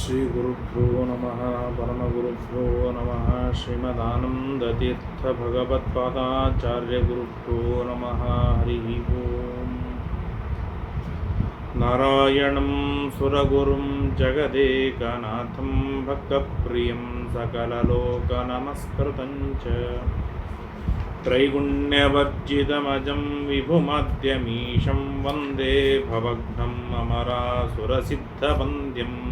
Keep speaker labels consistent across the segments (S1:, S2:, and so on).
S1: श्रीगुरुभ्यो नमः परमगुरुभ्यो नमः श्रीमदानन्दतीर्थभगवत्पादाचार्यगुरुभ्यो नमः हरिः ओम् नारायणं सुरगुरुं जगदेकनाथं भक्तप्रियं सकललोकनमस्कृतं च त्रैगुण्यवर्जितमजं विभुमद्यमीशं वन्दे भवघ्नम् अमरासुरसिद्धवन्द्यम्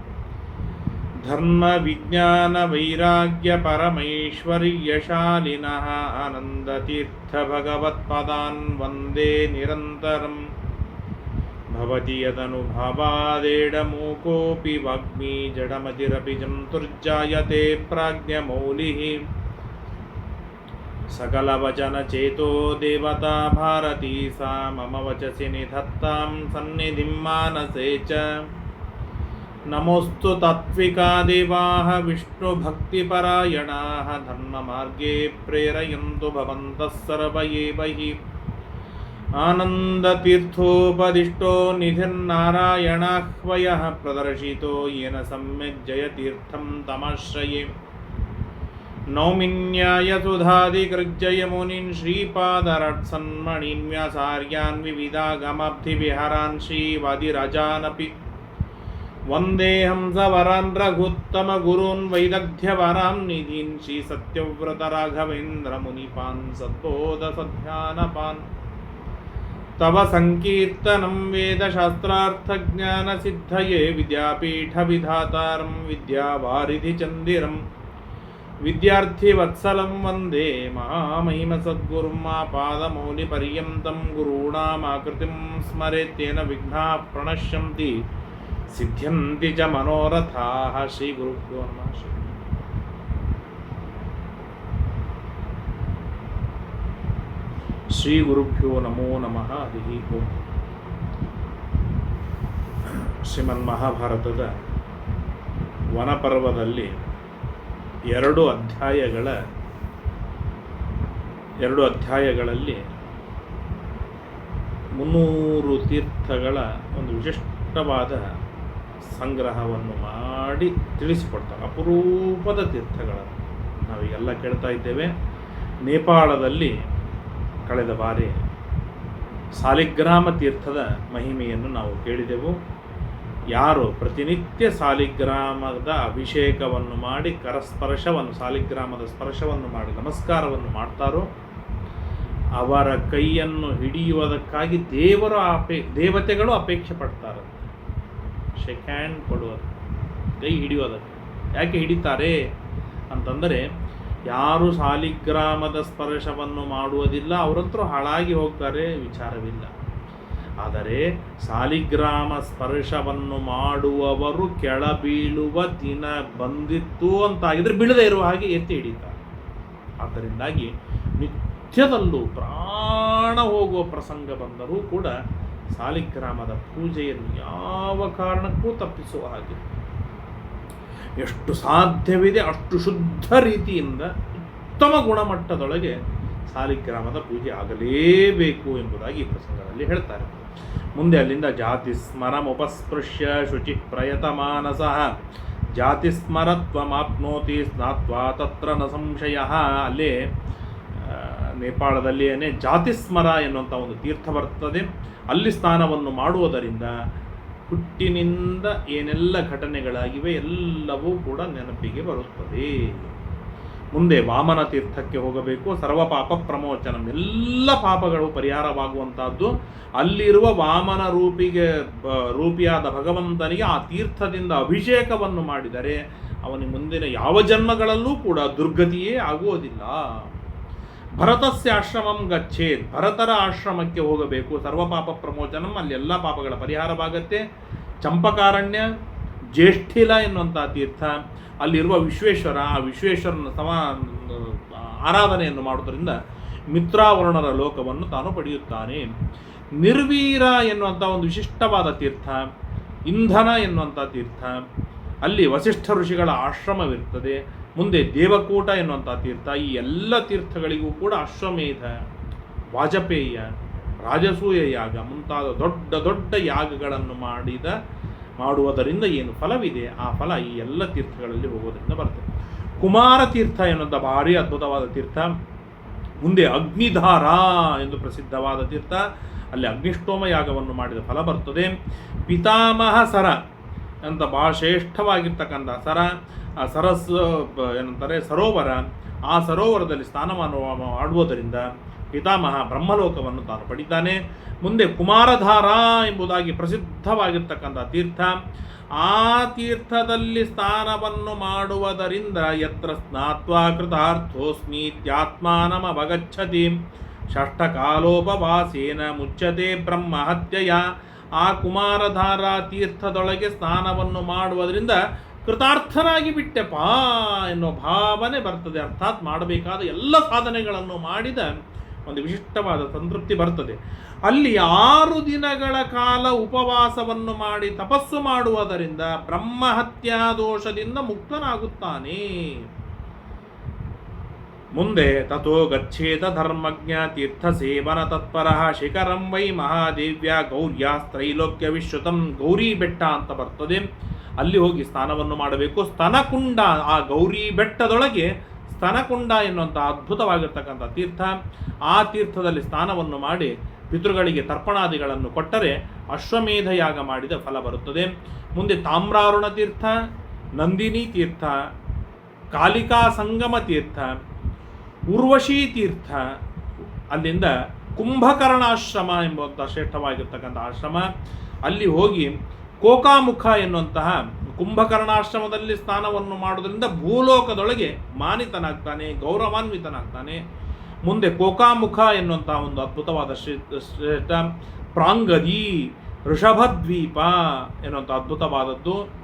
S1: धर्मविज्ञानवैराग्यपरमैश्वर्यशालिनः आनन्दतीर्थभगवत्पदान् वंदे निरन्तरम्। भवति यदनुभावादेडमूकोऽपि वाग्मी जडमतिरपि जन्तुर्जायते प्राज्ञमौलिः। सकलवचनचेतो देवता भारती सा मम वचसि निधत्तां सन्निधिं मानसे च। नमोऽस्तु तात्विका देवाः विष्णुभक्तिपरायणाः धर्ममार्गे प्रेरयन्तु भवन्तः सर्व एव हि आनन्दतीर्थोपदिष्टो निधिर्नारायणाह्वयः प्रदर्शितो येन सम्यक् जयतीर्थं तमाश्रये। नौमिन्यायसुधादिकृज्जयमुनीन् श्रीपादरट्सन्मणीन् व्यासार्यान् विविधागमाब्धिविहारान् श्रीवादिराजानपि वन्देऽहं सवरान् रघुत्तमगुरून् वैदग्ध्यवरां निधीन् श्रीसत्यव्रतराघवेन्द्रमुनिपान् सद्बोधसध्यानपान्। तव सङ्कीर्तनं वेदशास्त्रार्थज्ञानसिद्धये विद्यापीठविधातारं विद्यावारिधिचन्दिरम् विद्यार्थिवत्सलं वंदे महामहिमसद्गुरुं पादमौलिपर्यन्तं गुरूणामाकृतिं स्मरेत्येन विघ्नाः प्रणश्यन्ति। ಸಿದ್ಧಂತಿ ಚ ಮನೋರಥಾ ಶ್ರೀ ಗುರುಭ್ಯೋ ನಮಃ ಶ್ರೀ ಶ್ರೀ ಗುರುಭ್ಯೋ ನಮೋ ನಮಃ ಹರಿ ಓಂ ಶ್ರೀಮನ್ ಮಹಾಭಾರತದ ವನಪರ್ವದಲ್ಲಿ ಎರಡು ಅಧ್ಯಾಯಗಳ ಎರಡು ಅಧ್ಯಾಯಗಳಲ್ಲಿ ಮುನ್ನೂರು ತೀರ್ಥಗಳ ಒಂದು ವಿಶಿಷ್ಟವಾದ ಸಂಗ್ರಹವನ್ನು ಮಾಡಿ ತಿಳಿಸಿಕೊಡ್ತಾರೆ. ಅಪರೂಪದ ತೀರ್ಥಗಳನ್ನು ನಾವೀಗೆಲ್ಲ ಕೇಳ್ತಾ ಇದ್ದೇವೆ. ನೇಪಾಳದಲ್ಲಿ ಕಳೆದ ಬಾರಿ ಸಾಲಿಗ್ರಾಮ ತೀರ್ಥದ ಮಹಿಮೆಯನ್ನು ನಾವು ಕೇಳಿದೆವು. ಯಾರು ಪ್ರತಿನಿತ್ಯ ಸಾಲಿಗ್ರಾಮದ ಅಭಿಷೇಕವನ್ನು ಮಾಡಿ ಕರಸ್ಪರ್ಶವನ್ನು, ಸಾಲಿಗ್ರಾಮದ ಸ್ಪರ್ಶವನ್ನು ಮಾಡಿ ನಮಸ್ಕಾರವನ್ನು ಮಾಡ್ತಾರೋ, ಅವರ ಕೈಯನ್ನು ಹಿಡಿಯುವುದಕ್ಕಾಗಿ ದೇವರು ಅಪೇ ದೇವತೆಗಳು ಅಪೇಕ್ಷೆ ಪಡ್ತಾರೆ. ಶೇಕ್ ಹ್ಯಾಂಡ್ ಕೊಡುವುದು ಕೈ ಹಿಡಿಯೋದಕ್ಕೆ ಯಾಕೆ ಹಿಡಿತಾರೆ? ಅಂತಂದರೆ, ಯಾರು ಸಾಲಿಗ್ರಾಮದ ಸ್ಪರ್ಶವನ್ನು ಮಾಡುವುದಿಲ್ಲ, ಅವರಂತರೂ ಹಾಳಾಗಿ ಹೋಗ್ತಾರೆ ವಿಚಾರವಿಲ್ಲ. ಆದರೆ, ಸಾಲಿಗ್ರಾಮ ಸ್ಪರ್ಶವನ್ನು ಮಾಡುವವರು ಕೆಳಬೀಳುವ ದಿನ ಬಂದಿತ್ತು ಅಂತಾಗಿದ್ರೆ ಬೀಳದೇ ಇರುವ ಹಾಗೆ ಎತ್ತಿ ಹಿಡಿತಾರೆ. ಆದ್ದರಿಂದಾಗಿ ನಿತ್ಯದಲ್ಲೂ ಪ್ರಾಣ ಹೋಗುವ ಪ್ರಸಂಗ ಬಂದರೂ ಕೂಡ ಸಾಲಿಗ್ರಾಮದ ಪೂಜೆಯನ್ನು ಯಾವ ಕಾರಣಕ್ಕೂ ತಪ್ಪಿಸುವ ಹಾಗೆ. ಎಷ್ಟು ಸಾಧ್ಯವಿದೆ ಅಷ್ಟು ಶುದ್ಧ ರೀತಿಯಿಂದ ಉತ್ತಮ ಗುಣಮಟ್ಟದೊಳಗೆ ಸಾಲಿಗ್ರಾಮದ ಪೂಜೆ ಆಗಲೇಬೇಕು ಎಂಬುದಾಗಿ ಈ ಪ್ರಸಂಗದಲ್ಲಿ ಹೇಳ್ತಾರೆ. ಮುಂದೆ ಅಲ್ಲಿಂದ ಜಾತಿ ಸ್ಮರಮುಪಸ್ಪೃಶ್ಯ ಶುಚಿ ಪ್ರಯತ ಮಾನಸ. ಜಾತಿ ಸ್ಮರತ್ವಮಾಪ್ನೋತಿ ಸ್ನಾತ್ವ ತತ್ರ ನ ಸಂಶಯ. ಅಲ್ಲೇ ನೇಪಾಳದಲ್ಲಿಯೇ ಜಾತಿಸ್ಮರ ಎನ್ನುವಂಥ ಒಂದು ತೀರ್ಥ ಬರ್ತದೆ. ಅಲ್ಲಿ ಸ್ನಾನವನ್ನು ಮಾಡುವುದರಿಂದ ಹುಟ್ಟಿನಿಂದ ಏನೆಲ್ಲ ಘಟನೆಗಳಾಗಿವೆ ಎಲ್ಲವೂ ಕೂಡ ನೆನಪಿಗೆ ಬರುತ್ತದೆ. ಮುಂದೆ ವಾಮನ ತೀರ್ಥಕ್ಕೆ ಹೋಗಬೇಕು. ಸರ್ವ ಪಾಪ ಪ್ರಮೋಚನ. ಎಲ್ಲ ಪಾಪಗಳು ಪರಿಹಾರವಾಗುವಂತಹದ್ದು. ಅಲ್ಲಿರುವ ವಾಮನ ರೂಪಿಗೆ ರೂಪಿಯಾದ ಭಗವಂತನಿಗೆ ಆ ತೀರ್ಥದಿಂದ ಅಭಿಷೇಕವನ್ನು ಮಾಡಿದರೆ ಅವನಿಗೆ ಮುಂದಿನ ಯಾವ ಜನ್ಮಗಳಲ್ಲೂ ಕೂಡ ದುರ್ಗತಿಯೇ ಆಗುವುದಿಲ್ಲ. ಭರತಸ್ಯ ಆಶ್ರಮಂ ಗಚ್ಚೇತ್. ಭರತರ ಆಶ್ರಮಕ್ಕೆ ಹೋಗಬೇಕು. ಸರ್ವ ಪಾಪ ಪ್ರಮೋಚನಂ ಅಲ್ಲಿ ಎಲ್ಲ ಪಾಪಗಳ ಪರಿಹಾರವಾಗತ್ತೆ. ಚಂಪಕಾರಣ್ಯ, ಜ್ಯೇಷ್ಠಿಲ ಎನ್ನುವಂಥ ತೀರ್ಥ. ಅಲ್ಲಿರುವ ವಿಶ್ವೇಶ್ವರ, ಆ ವಿಶ್ವೇಶ್ವರನ ಸಮ, ಆರಾಧನೆಯನ್ನು ಮಾಡುವುದರಿಂದ ಮಿತ್ರಾವರ್ಣರ ಲೋಕವನ್ನು ತಾನು ಪಡೆಯುತ್ತಾನೆ. ನಿರ್ವೀರ ಎನ್ನುವಂಥ ಒಂದು ವಿಶಿಷ್ಟವಾದ ತೀರ್ಥ. ಇಂಧನ ಎನ್ನುವಂಥ ತೀರ್ಥ. ಅಲ್ಲಿ ವಸಿಷ್ಠ ಋಷಿಗಳ ಆಶ್ರಮವಿರ್ತದೆ. ಮುಂದೆ ದೇವಕೂಟ ಎನ್ನುವಂಥ ತೀರ್ಥ, ಈ ಎಲ್ಲ ತೀರ್ಥಗಳಿಗೂ ಕೂಡ ಅಶ್ವಮೇಧ, ವಾಜಪೇಯ, ರಾಜಸೂಯ ಯಾಗ ಮುಂತಾದ ದೊಡ್ಡ ದೊಡ್ಡ ಯಾಗಗಳನ್ನು ಮಾಡಿದ, ಮಾಡುವುದರಿಂದ ಏನು ಫಲವಿದೆ? ಆ ಫಲ ಈ ಎಲ್ಲ ತೀರ್ಥಗಳಲ್ಲಿ ಹೋಗೋದರಿಂದ ಬರ್ತದೆ ಕುಮಾರ ತೀರ್ಥ ಎನ್ನುವಂಥ ಭಾರಿ ಅದ್ಭುತವಾದ ತೀರ್ಥ. ಮುಂದೆ ಅಗ್ನಿಧಾರ ಎಂದು ಪ್ರಸಿದ್ಧವಾದ ತೀರ್ಥ. ಅಲ್ಲಿ ಅಗ್ನಿಷ್ಠೋಮ ಯಾಗವನ್ನು ಮಾಡಿದ ಫಲ ಬರ್ತದೆ. ಪಿತಾಮಹ ಸರ ಅಂತ ಭಾಳ ಶ್ರೇಷ್ಠವಾಗಿರ್ತಕ್ಕಂಥ ಸರ, ಆ ಸರಸ್, ಬ- ಏನಂತಾರೆ, ಸರೋವರ, ಆ ಸರೋವರದಲ್ಲಿ ಸ್ನಾನವನ್ನು ಮಾಡುವುದರಿಂದ ಪಿತಾಮಹ ಬ್ರಹ್ಮಲೋಕವನ್ನು ತಾನು ಪಡಿತಾನೆ ಮುಂದೆ ಕುಮಾರಧಾರ ಎಂಬುದಾಗಿ ಪ್ರಸಿದ್ಧವಾಗಿರ್ತಕ್ಕಂಥ ತೀರ್ಥ. ಆ ತೀರ್ಥದಲ್ಲಿ ಸ್ನಾನವನ್ನು ಮಾಡುವುದರಿಂದ ಯತ್ರ ಸ್ನಾತ್ವಾ ಕೃತಾರ್ಥೋಸ್ಮೀತ್ಯಾತ್ಮಾನಮವಗಚ್ಚತಿ ಷಷ್ಠಕಾಲೋಪವಾಸೇನ ಮುಚ್ಚತೆ ಬ್ರಹ್ಮಹತ್ಯೆಯ ಆ ಕುಮಾರಧಾರ ತೀರ್ಥದೊಳಗೆ ಸ್ನಾನವನ್ನು ಮಾಡುವುದರಿಂದ ಕೃತಾರ್ಥನಾಗಿ ಬಿಟ್ಟೆಪ್ಪ ಎನ್ನುವ ಭಾವನೆ ಬರ್ತದೆ. ಅರ್ಥಾತ್ ಮಾಡಬೇಕಾದ ಎಲ್ಲ ಸಾಧನೆಗಳನ್ನು ಮಾಡಿದ ಒಂದು ವಿಶಿಷ್ಟವಾದ ಸಂತೃಪ್ತಿ ಬರ್ತದೆ. ಅಲ್ಲಿ ಆರು ದಿನಗಳ ಕಾಲ ಉಪವಾಸವನ್ನು ಮಾಡಿ ತಪಸ್ಸು ಮಾಡುವುದರಿಂದ ಬ್ರಹ್ಮಹತ್ಯಾ ದೋಷದಿಂದ ಮುಕ್ತನಾಗುತ್ತಾನೆ. ಮುಂದೆ ತಥೋ ಗಚ್ಚೇತ ಧರ್ಮಜ್ಞ ತೀರ್ಥ ಸೇವನ ತತ್ಪರ ಶಿಖರಂ ವೈ ಮಹಾದೇವ್ಯ ಗೌರ್ಯಾಸ್ತ್ರೈಲೋಕ್ಯ ವಿಶ್ವತಂ ಗೌರಿ ಬೆಟ್ಟ ಅಂತ ಬರ್ತದೆ. ಅಲ್ಲಿ ಹೋಗಿ ಸ್ನಾನವನ್ನು ಮಾಡಬೇಕು. ಸ್ತನಕುಂಡ, ಆ ಗೌರಿ ಬೆಟ್ಟದೊಳಗೆ ಸ್ತನಕುಂಡ ಎನ್ನುವಂಥ ಅದ್ಭುತವಾಗಿರ್ತಕ್ಕಂಥ ತೀರ್ಥ. ಆ ತೀರ್ಥದಲ್ಲಿ ಸ್ನಾನವನ್ನು ಮಾಡಿ ಪಿತೃಗಳಿಗೆ ತರ್ಪಣಾದಿಗಳನ್ನು ಕೊಟ್ಟರೆ ಅಶ್ವಮೇಧ ಯಾಗ ಮಾಡಿದ ಫಲ ಬರುತ್ತದೆ. ಮುಂದೆ ತಾಮ್ರಾರುಣ ತೀರ್ಥ, ನಂದಿನಿ ತೀರ್ಥ, ಕಾಲಿಕಾ ಸಂಗಮ ತೀರ್ಥ ಉರ್ವಶಿ ತೀರ್ಥ, ಅಲ್ಲಿಂದ ಕುಂಭಕರ್ಣಾಶ್ರಮ ಎಂಬುವಂಥ ಶ್ರೇಷ್ಠವಾಗಿರ್ತಕ್ಕಂಥ ಆಶ್ರಮ. ಅಲ್ಲಿ ಹೋಗಿ ಕೋಕಾಮುಖ ಎನ್ನುವಂತಹ ಕುಂಭಕರ್ಣಾಶ್ರಮದಲ್ಲಿ ಸ್ನಾನವನ್ನು ಮಾಡುವುದರಿಂದ ಭೂಲೋಕದೊಳಗೆ ಮಾನಿತನಾಗ್ತಾನೆ, ಗೌರವಾನ್ವಿತನಾಗ್ತಾನೆ. ಮುಂದೆ ಕೋಕಾಮುಖ ಎನ್ನುವಂತಹ ಒಂದು ಅದ್ಭುತವಾದ ಶ್ರೇ- ಶ್ರೇಷ್ಠ ಪ್ರಾಂಗದಿ, ಋಷಭದ್ವೀಪ ಎನ್ನುವಂಥ ಅದ್ಭುತವಾದದ್ದು.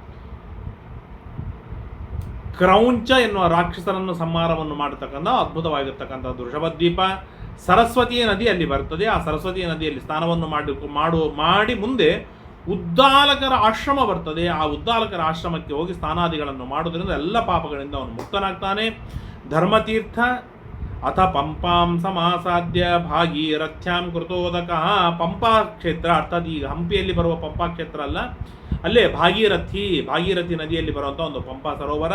S1: ಕ್ರೌಂಚ ಎನ್ನುವ ರಾಕ್ಷಸರನ್ನು ಸಂಹಾರವನ್ನು ಮಾಡತಕ್ಕಂಥ ಅದ್ಭುತವಾಗಿರ್ತಕ್ಕಂಥದ್ದು ದೃಷಭದ್ವೀಪ ಸರಸ್ವತಿಯ ನದಿ ಅಲ್ಲಿ ಬರ್ತದೆ ಆ ಸರಸ್ವತಿಯ ನದಿಯಲ್ಲಿ ಸ್ನಾನವನ್ನು ಮಾಡಿ, ಮಾಡು, ಮಾಡಿ ಮುಂದೆ ಉದ್ದಾಲಕರ ಆಶ್ರಮ ಬರ್ತದೆ. ಆ ಉದ್ದಾಲಕರ ಆಶ್ರಮಕ್ಕೆ ಹೋಗಿ ಸ್ನಾನಾದಿಗಳನ್ನು ಮಾಡುವುದರಿಂದ ಎಲ್ಲ ಪಾಪಗಳಿಂದ ಅವನು ಮುಕ್ತನಾಗ್ತಾನೆ. ಧರ್ಮತೀರ್ಥ ಅಥ ಪಂಪಾಂ ಸಮಾಸಾಧ್ಯ ಭಾಗೀರಥ್ಯಾಂ ಕೃತೋದಕ ಪಂಪಾ ಕ್ಷೇತ್ರ ಅರ್ಥಾತ್ ಈಗ ಹಂಪಿಯಲ್ಲಿ ಬರುವ ಪಂಪಾ ಕ್ಷೇತ್ರ ಅಲ್ಲ. ಅಲ್ಲೇ ಭಾಗೀರಥಿ ಭಾಗೀರಥಿ ನದಿಯಲ್ಲಿ ಬರುವಂಥ ಒಂದು ಪಂಪಾ ಸರೋವರ.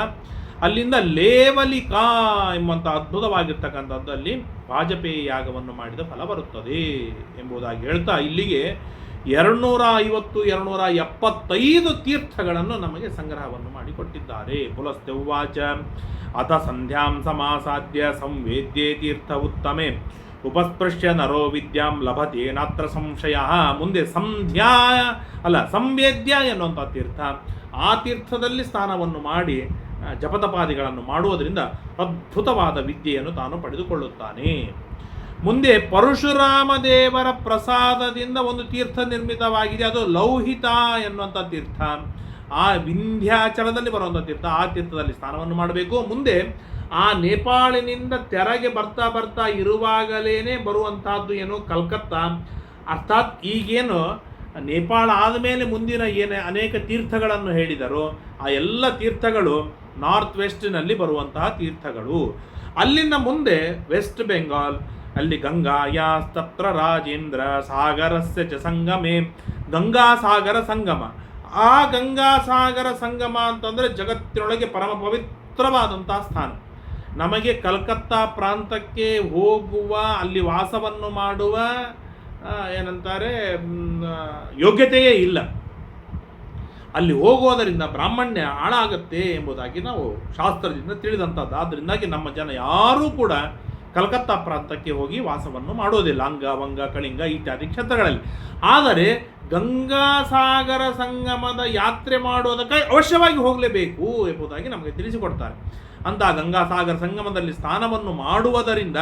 S1: ಅಲ್ಲಿಂದ ಲೇವಲಿಕಾ ಎಂಬಂಥ ಅದ್ಭುತವಾಗಿರ್ತಕ್ಕಂಥದ್ದಲ್ಲಿ ವಾಜಪೇಯಿ ಯಾಗವನ್ನು ಮಾಡಿದ ಫಲ ಬರುತ್ತದೆ ಎಂಬುದಾಗಿ ಹೇಳ್ತಾ ಇಲ್ಲಿಗೆ ಎರಡ್ನೂರ ಐವತ್ತು, ಎರಡ್ನೂರ ಎಪ್ಪತ್ತೈದು ತೀರ್ಥಗಳನ್ನು ನಮಗೆ ಸಂಗ್ರಹವನ್ನು ಮಾಡಿಕೊಟ್ಟಿದ್ದಾರೆ. ಪುಲಸ್ತ್ಯವಾಚ ಅಥ ಸಂಧ್ಯಾಂ ಸಮಾಸಾದ್ಯ ಸಂವೇದ್ಯೇ ತೀರ್ಥ ಉತ್ತಮೆ. ಉಪಸ್ಪೃಶ್ಯ ನರೋ ವಿದ್ಯಾಂ ಲಭತೆ ನಾತ್ರ ಸಂಶಯ, ಮುಂದೆ ಸಂಧ್ಯಾ ಅಲ್ಲ, ಸಂವೇದ್ಯ ಎನ್ನುವಂಥ ತೀರ್ಥ. ಆ ತೀರ್ಥದಲ್ಲಿ ಸ್ನಾನವನ್ನು ಮಾಡಿ ಜಪತಪಾದಿಗಳನ್ನು ಮಾಡುವುದರಿಂದ ಅದ್ಭುತವಾದ ವಿದ್ಯೆಯನ್ನು ತಾನು ಪಡೆದುಕೊಳ್ಳುತ್ತಾನೆ. ಮುಂದೆ ಪರಶುರಾಮ ದೇವರ ಪ್ರಸಾದದಿಂದ ಒಂದು ತೀರ್ಥ ನಿರ್ಮಿತವಾಗಿದೆ, ಅದು ಲೌಹಿತ ಎನ್ನುವಂಥ ತೀರ್ಥ. ಆ ವಿಂಧ್ಯಾಚಲದಲ್ಲಿ ಬರುವಂಥ ತೀರ್ಥ, ಆ ತೀರ್ಥದಲ್ಲಿ ಸ್ನಾನವನ್ನು ಮಾಡಬೇಕು. ಮುಂದೆ ಆ ನೇಪಾಳಿನಿಂದ ತೆರಗೆ ಬರ್ತಾ ಬರ್ತಾ ಇರುವಾಗಲೇ ಬರುವಂತಹದ್ದು ಏನು? ಕಲ್ಕತ್ತಾ. ಅರ್ಥಾತ್ ಈಗೇನು ನೇಪಾಳ ಆದಮೇಲೆ ಮುಂದಿನ ಏನೇ ಅನೇಕ ತೀರ್ಥಗಳನ್ನು ಹೇಳಿದರು. ಆ ಎಲ್ಲ ತೀರ್ಥಗಳು ನಾರ್ತ್ ವೆಸ್ಟ್ನಲ್ಲಿ ಬರುವಂತಹ ತೀರ್ಥಗಳು. ಅಲ್ಲಿಂದ ಮುಂದೆ ವೆಸ್ಟ್ ಬೆಂಗಾಲ್, ಅಲ್ಲಿ ಗಂಗಾ ಯಾಸ್ತತ್ರ ರಾಜೇಂದ್ರ ಸಾಗರಸ್ಯ ಚ ಸಂಗಮೆ ಗಂಗಾಸಾಗರ ಸಂಗಮ. ಆ ಗಂಗಾಸಾಗರ ಸಂಗಮ ಅಂತಂದರೆ ಜಗತ್ತಿನೊಳಗೆ ಪರಮ ಪವಿತ್ರವಾದಂತಹ ಸ್ಥಾನ. ನಮಗೆ ಕಲ್ಕತ್ತಾ ಪ್ರಾಂತಕ್ಕೆ ಹೋಗುವ, ಅಲ್ಲಿ ವಾಸವನ್ನು ಮಾಡುವ ಏನಂತಾರೆ ಯೋಗ್ಯತೆಯೇ ಇಲ್ಲ. ಅಲ್ಲಿ ಹೋಗೋದರಿಂದ ಬ್ರಾಹ್ಮಣ್ಯ ಹಾಳಾಗತ್ತೆ ಎಂಬುದಾಗಿ ನಾವು ಶಾಸ್ತ್ರದಿಂದ ತಿಳಿದಂಥದ್ದು. ಆದ್ದರಿಂದಾಗಿ ನಮ್ಮ ಜನ ಯಾರೂ ಕೂಡ ಕಲ್ಕತ್ತಾ ಪ್ರಾಂತಕ್ಕೆ ಹೋಗಿ ವಾಸವನ್ನು ಮಾಡೋದಿಲ್ಲ. ಅಂಗ ವಂಗ ಕಳಿಂಗ ಇತ್ಯಾದಿ ಕ್ಷೇತ್ರಗಳಲ್ಲಿ. ಆದರೆ ಗಂಗಾಸಾಗರ ಸಂಗಮದ ಯಾತ್ರೆ ಮಾಡೋದಕ್ಕೆ ಅವಶ್ಯವಾಗಿ ಹೋಗಲೇಬೇಕು ಎಂಬುದಾಗಿ ನಮಗೆ ತಿಳಿಸಿಕೊಡ್ತಾರೆ. ಅಂತ ಗಂಗಾಸಾಗರ ಸಂಗಮದಲ್ಲಿ ಸ್ನಾನವನ್ನು ಮಾಡುವುದರಿಂದ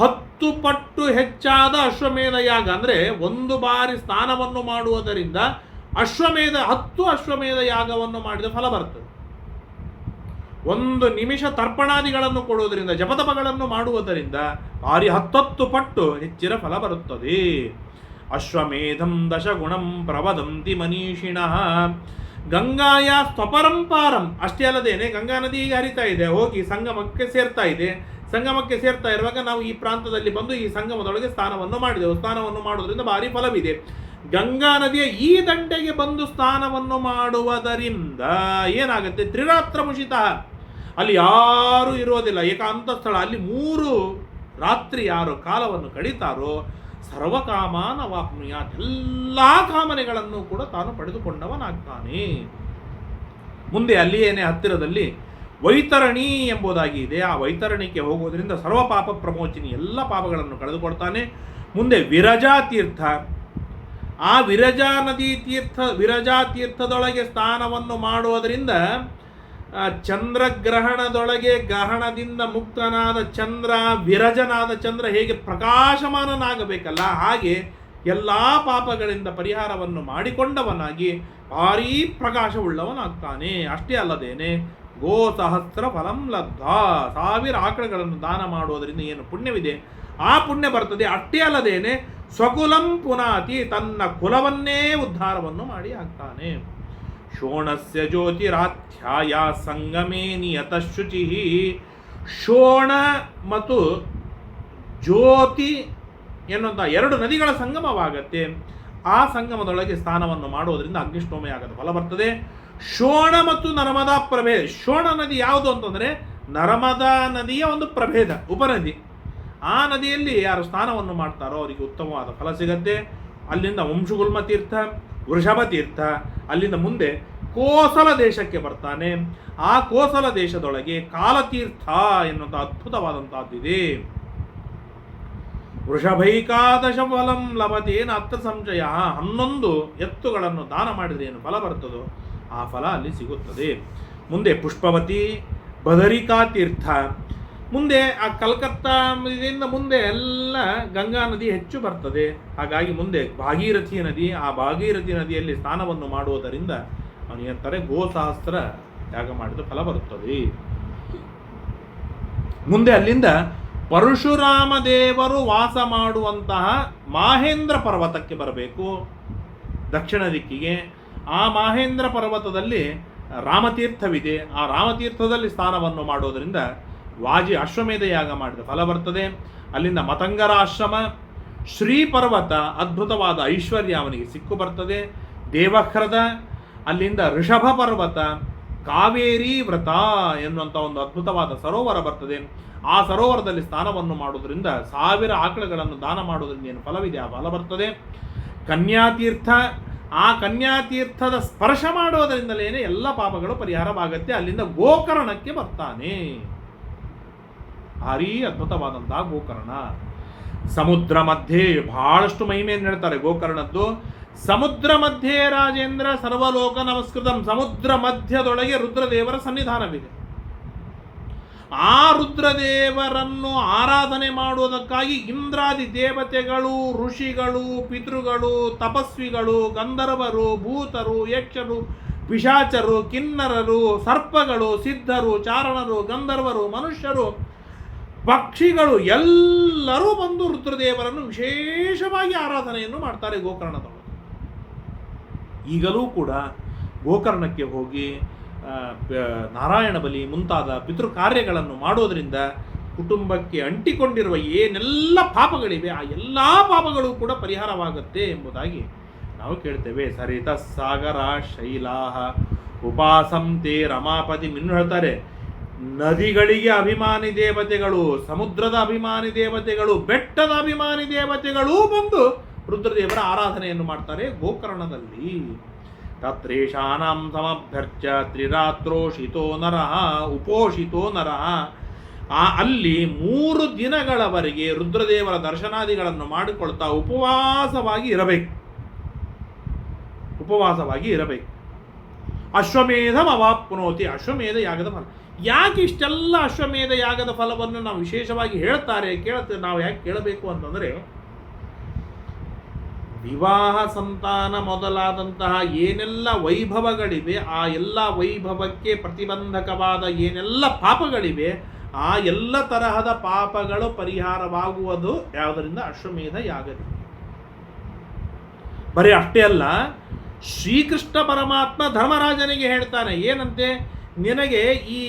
S1: ಹತ್ತು ಪಟ್ಟು ಹೆಚ್ಚಾದ ಅಶ್ವಮೇಧ ಯಾಗ, ಅಂದರೆ ಒಂದು ಬಾರಿ ಸ್ನಾನವನ್ನು ಮಾಡುವುದರಿಂದ ಅಶ್ವಮೇಧ, ಹತ್ತು ಅಶ್ವಮೇಧ ಯಾಗವನ್ನು ಮಾಡಿದ ಫಲ ಬರ್ತದೆ. ಒಂದು ನಿಮಿಷ ತರ್ಪಣಾದಿಗಳನ್ನು ಕೊಡುವುದರಿಂದ, ಜಪತಪಗಳನ್ನು ಮಾಡುವುದರಿಂದ ಭಾರಿ ಹತ್ತತ್ತು ಪಟ್ಟು ಹೆಚ್ಚಿನ ಫಲ ಬರುತ್ತದೆ. ಅಶ್ವಮೇಧಂ ದಶಗುಣಂ ಪ್ರವದಂತಿ ಮನೀಷಿಣಃ. ಗಂಗಾಯ ಸ್ವಪರಂಪಾರಂ. ಅಷ್ಟೇ ಅಲ್ಲದೇನೆ ಗಂಗಾ ನದಿ ಈಗ ಹರಿತಾ ಇದೆ, ಹೋಗಿ ಸಂಗಮಕ್ಕೆ ಸೇರ್ತಾ ಇದೆ. ಸಂಗಮಕ್ಕೆ ಸೇರ್ತಾ ಇರುವಾಗ ನಾವು ಈ ಪ್ರಾಂತದಲ್ಲಿ ಬಂದು ಈ ಸಂಗಮದೊಳಗೆ ಸ್ಥಾನವನ್ನು ಮಾಡಿದೆವು. ಸ್ಥಾನವನ್ನು ಮಾಡುವುದರಿಂದ ಭಾರಿ ಫಲವಿದೆ. ಗಂಗಾ ನದಿಯ ಈ ದಂಡೆಗೆ ಬಂದು ಸ್ಥಾನವನ್ನು ಮಾಡುವುದರಿಂದ ಏನಾಗುತ್ತೆ? ತ್ರಿರಾತ್ರ ಮುಷಿತ. ಅಲ್ಲಿ ಯಾರೂ ಇರೋದಿಲ್ಲ ಏಕಾಂತ ಸ್ಥಳ ಅಲ್ಲಿ ಮೂರು ರಾತ್ರಿ ಯಾರು ಕಾಲವನ್ನು ಕಳೀತಾರೋ ಸರ್ವಕಾಮಾನ ವಾಪ್ನುಯಾತ್ ಎಲ್ಲ ಕಾಮನೆಗಳನ್ನು ಕೂಡ ತಾನು ಪಡೆದುಕೊಂಡವನಾಗ್ತಾನೆ. ಮುಂದೆ ಅಲ್ಲಿಯೇನೆ ಹತ್ತಿರದಲ್ಲಿ ವೈತರಣಿ ಎಂಬುದಾಗಿ ಇದೆ. ಆ ವೈತರಣಿಗೆ ಹೋಗೋದರಿಂದ ಸರ್ವ ಪಾಪ ಪ್ರಮೋಚಿನಿ ಎಲ್ಲ ಪಾಪಗಳನ್ನು ಕಳೆದುಕೊಳ್ತಾನೆ. ಮುಂದೆ ವಿರಜಾ ತೀರ್ಥ. ಆ ವಿರಜಾ ನದಿ ತೀರ್ಥ ವಿರಜಾ ತೀರ್ಥದೊಳಗೆ ಸ್ನಾನವನ್ನು ಮಾಡುವುದರಿಂದ ಆ ಚಂದ್ರಗ್ರಹಣದೊಳಗೆ ಗ್ರಹಣದಿಂದ ಮುಕ್ತನಾದ ಚಂದ್ರ, ವಿರಜನಾದ ಚಂದ್ರ ಹೇಗೆ ಪ್ರಕಾಶಮಾನನಾಗಬೇಕಲ್ಲ, ಹಾಗೆ ಎಲ್ಲ ಪಾಪಗಳಿಂದ ಪರಿಹಾರವನ್ನು ಮಾಡಿಕೊಂಡವನಾಗಿ ಭಾರೀ ಪ್ರಕಾಶವುಳ್ಳವನಾಗ್ತಾನೆ. ಅಷ್ಟೇ ಅಲ್ಲದೇನೆ ಗೋ ಸಹಸ್ರ ಫಲಂ ಲಬ್ಧ. ಸಾವಿರ ಆಕಳಗಳನ್ನು ದಾನ ಮಾಡುವುದರಿಂದ ಏನು ಪುಣ್ಯವಿದೆ? ಆ ಪುಣ್ಯ ಬರ್ತದೆ. ಅಷ್ಟೇ ಅಲ್ಲದೇನೆ, ಸ್ವಕುಲಂ ಪುನಾತಿ ತನ್ನ ಕುಲವನ್ನೇ ಉದ್ಧಾರವನ್ನು ಮಾಡಿ ಹಾಕ್ತಾನೆ. ಶೋಣಸ್ಯ ಜ್ಯೋತಿರಾಧ್ಯಾಯ ಸಂಗಮೇ ನಿಯತ ಶುಚಿ ಶೋಣ ಮತ್ತು ಜ್ಯೋತಿ ಎನ್ನುವಂಥ ಎರಡು ನದಿಗಳ ಸಂಗಮವಾಗತ್ತೆ. ಆ ಸಂಗಮದೊಳಗೆ ಸ್ನಾನವನ್ನು ಮಾಡುವುದರಿಂದ ಅಗ್ನಿಷ್ಠೋಮೆಯಾಗದ ಫಲ ಬರ್ತದೆ. ಶೋಣ ಮತ್ತು ನರ್ಮದಾ ಪ್ರಭೇದ, ಶೋಣ ನದಿ ಯಾವುದು ಅಂತಂದರೆ ನರ್ಮದಾ ನದಿಯ ಒಂದು ಪ್ರಭೇದ, ಉಪನದಿ. ಆ ನದಿಯಲ್ಲಿ ಯಾರು ಸ್ನಾನವನ್ನು ಮಾಡ್ತಾರೋ ಅವರಿಗೆ ಉತ್ತಮವಾದ ಫಲ ಸಿಗತ್ತೆ. ಅಲ್ಲಿಂದ ವಂಶಗುಲ್ಮ ತೀರ್ಥ ವೃಷಭ ತೀರ್ಥ ಅಲ್ಲಿಂದ ಮುಂದೆ ಕೋಸಲ ದೇಶಕ್ಕೆ ಬರ್ತಾನೆ. ಆ ಕೋಸಲ ದೇಶದೊಳಗೆ ಕಾಲತೀರ್ಥ ಎನ್ನುವಂಥ ಅದ್ಭುತವಾದಂತಹದ್ದಿದೆ ವೃಷಭೈಕಾದಶ ಫಲಂ ಏನು ಅರ್ಥ ಸಂಶಯ. ಹನ್ನೊಂದು ಎತ್ತುಗಳನ್ನು ದಾನ ಮಾಡಿದರೆ ಏನು ಫಲ ಬರ್ತದೋ ಆ ಫಲ ಅಲ್ಲಿ ಸಿಗುತ್ತದೆ. ಮುಂದೆ ಪುಷ್ಪವತಿ ಬದರಿಕಾ ತೀರ್ಥ ಮುಂದೆ ಆ ಕಲ್ಕತ್ತಾ ಇದರಿಂದ ಮುಂದೆ ಎಲ್ಲ ಗಂಗಾ ನದಿ ಹೆಚ್ಚು ಬರ್ತದೆ. ಹಾಗಾಗಿ ಮುಂದೆ ಭಾಗೀರಥಿ ನದಿ, ಆ ಭಾಗೀರಥಿ ನದಿಯಲ್ಲಿ ಸ್ನಾನವನ್ನು ಮಾಡುವುದರಿಂದ ಅವನು ಏನಂತಾರೆ ಗೋಸಹಸ್ರ ತ್ಯಾಗ ಮಾಡಿದ ಫಲ ಬರುತ್ತದೆ. ಮುಂದೆ ಅಲ್ಲಿಂದ ಪರಶುರಾಮ ದೇವರು ವಾಸ ಮಾಡುವಂತಹ ಮಾಹೇಂದ್ರ ಪರ್ವತಕ್ಕೆ ಬರಬೇಕು. ದಕ್ಷಿಣ ದಿಕ್ಕಿಗೆ ಆ ಮಾಹೇಂದ್ರ ಪರ್ವತದಲ್ಲಿ ರಾಮತೀರ್ಥವಿದೆ. ಆ ರಾಮತೀರ್ಥದಲ್ಲಿ ಸ್ನಾನವನ್ನು ಮಾಡೋದರಿಂದ ವಾಜಿ ಅಶ್ವಮೇಧ ಯಾಗ ಮಾಡಿದ ಫಲ ಬರ್ತದೆ. ಅಲ್ಲಿಂದ ಮತಂಗರ ಆಶ್ರಮ ಶ್ರೀ ಪರ್ವತ ಅದ್ಭುತವಾದ ಐಶ್ವರ್ಯ ಅವನಿಗೆ ಸಿಕ್ಕು ಬರ್ತದೆ. ದೇವಹ್ರದ, ಅಲ್ಲಿಂದ ಋಷಭ ಪರ್ವತ, ಕಾವೇರಿ ವ್ರತ ಎನ್ನುವಂಥ ಒಂದು ಅದ್ಭುತವಾದ ಸರೋವರ ಬರ್ತದೆ. ಆ ಸರೋವರದಲ್ಲಿ ಸ್ನಾನವನ್ನು ಮಾಡುವುದರಿಂದ ಸಾವಿರ ಆಕಳಗಳನ್ನು ದಾನ ಮಾಡುವುದರಿಂದ ಏನು ಫಲವಿದೆ? ಆ ಫಲ ಬರ್ತದೆ. ಕನ್ಯಾತೀರ್ಥ, ಆ ಕನ್ಯಾತೀರ್ಥದ ಸ್ಪರ್ಶ ಮಾಡುವುದರಿಂದಲೇ ಎಲ್ಲ ಪಾಪಗಳು ಪರಿಹಾರವಾಗುತ್ತೆ. ಅಲ್ಲಿಂದ ಗೋಕರ್ಣಕ್ಕೆ ಬರ್ತಾನೆ. ಭಾರೀ ಅದ್ಭುತವಾದಂತಹ ಗೋಕರ್ಣ. ಸಮುದ್ರ ಮಧ್ಯೆ ಬಹಳಷ್ಟು ಮಹಿಮೆಯನ್ನು ಹೇಳ್ತಾರೆ ಗೋಕರ್ಣದ್ದು. ಸಮುದ್ರ ಮಧ್ಯೆ ರಾಜೇಂದ್ರ ಸರ್ವಲೋಕ ನಮಸ್ಕೃತಂ. ಸಮುದ್ರ ಮಧ್ಯದೊಳಗೆ ರುದ್ರದೇವರ ಸನ್ನಿಧಾನವಿದೆ. ಆ ರುದ್ರದೇವರನ್ನು ಆರಾಧನೆ ಮಾಡುವುದಕ್ಕಾಗಿ ಇಂದ್ರಾದಿ ದೇವತೆಗಳು, ಋಷಿಗಳು, ಪಿತೃಗಳು, ತಪಸ್ವಿಗಳು, ಗಂಧರ್ವರು, ಭೂತರು, ಯಕ್ಷರು, ಪಿಶಾಚರು, ಕಿನ್ನರರು, ಸರ್ಪಗಳು, ಸಿದ್ಧರು, ಚಾರಣರು, ಗಂಧರ್ವರು, ಮನುಷ್ಯರು ಪಕ್ಷಿಗಳು ಎಲ್ಲರೂ ಬಂದು ರುದ್ರದೇವರನ್ನು ವಿಶೇಷವಾಗಿ ಆರಾಧನೆಯನ್ನು ಮಾಡ್ತಾರೆ ಗೋಕರ್ಣದವರು. ಈಗಲೂ ಕೂಡ ಗೋಕರ್ಣಕ್ಕೆ ಹೋಗಿ ನಾರಾಯಣ ಬಲಿ ಮುಂತಾದ ಪಿತೃ ಕಾರ್ಯಗಳನ್ನು ಮಾಡೋದರಿಂದ ಕುಟುಂಬಕ್ಕೆ ಅಂಟಿಕೊಂಡಿರುವ ಏನೆಲ್ಲ ಪಾಪಗಳಿವೆ, ಆ ಎಲ್ಲ ಪಾಪಗಳು ಕೂಡ ಪರಿಹಾರವಾಗುತ್ತೆ ಎಂಬುದಾಗಿ ನಾವು ಕೇಳ್ತೇವೆ. ಸರಿತ ಸಾಗರ ಶೈಲಾಹ, ಉಪಾಸಂತೆ ರಮಾಪತಿ ಮಿನ್ನು ಹೇಳ್ತಾರೆ ನದಿಗಳಿಗೆ ಅಭಿಮಾನಿ ದೇವತೆಗಳು, ಸಮುದ್ರದ ಅಭಿಮಾನಿ ದೇವತೆಗಳು, ಬೆಟ್ಟದ ಅಭಿಮಾನಿ ದೇವತೆಗಳೂ ಬಂದು ರುದ್ರದೇವರ ಆರಾಧನೆಯನ್ನು ಮಾಡ್ತಾರೆ ಗೋಕರ್ಣದಲ್ಲಿ. ತತ್ರೇಶಾನಾಂ ತ್ರಿರಾತ್ರೋ ತ್ರಿರಾತ್ರೋಷಿತೋ ನರಃ, ಉಪೋಷಿತೋ ನರಃ. ಆ ಅಲ್ಲಿ ಮೂರು ದಿನಗಳವರೆಗೆ ರುದ್ರದೇವರ ದರ್ಶನಾದಿಗಳನ್ನು ಮಾಡಿಕೊಳ್ತಾ ಉಪವಾಸವಾಗಿ ಇರಬೇಕು. ಉಪವಾಸವಾಗಿ ಇರಬೇಕು. ಅಶ್ವಮೇಧಂ ಅವಾಪ್ನೋತಿ ಅಶ್ವಮೇಧ ಯಾಗದ ಯಾಕೆ ಇಷ್ಟೆಲ್ಲ ಅಶ್ವಮೇಧ ಯಾಗದ ಫಲವನ್ನು ನಾವು ವಿಶೇಷವಾಗಿ ಹೇಳ್ತಾರೆ ಕೇಳುತ್ತೆ ನಾವು ಯಾಕೆ ಕೇಳಬೇಕು ಅಂತಂದರೆ, ವಿವಾಹ ಸಂತಾನ ಮೊದಲಾದಂತಹ ಏನೆಲ್ಲ ವೈಭವಗಳಿವೆ, ಆ ಎಲ್ಲ ವೈಭವಕ್ಕೆ ಪ್ರತಿಬಂಧಕವಾದ ಏನೆಲ್ಲ ಪಾಪಗಳಿವೆ, ಆ ಎಲ್ಲ ತರಹದ ಪಾಪಗಳು ಪರಿಹಾರವಾಗುವುದು ಯಾವುದರಿಂದ? ಅಶ್ವಮೇಧ ಯಾಗದಿಂದ. ಬರೀ ಅಷ್ಟೇ ಅಲ್ಲ, ಶ್ರೀಕೃಷ್ಣ ಪರಮಾತ್ಮ ಧರ್ಮರಾಜನಿಗೆ ಹೇಳ್ತಾನೆ, ಏನಂತೆ? ನಿನಗೆ ಈ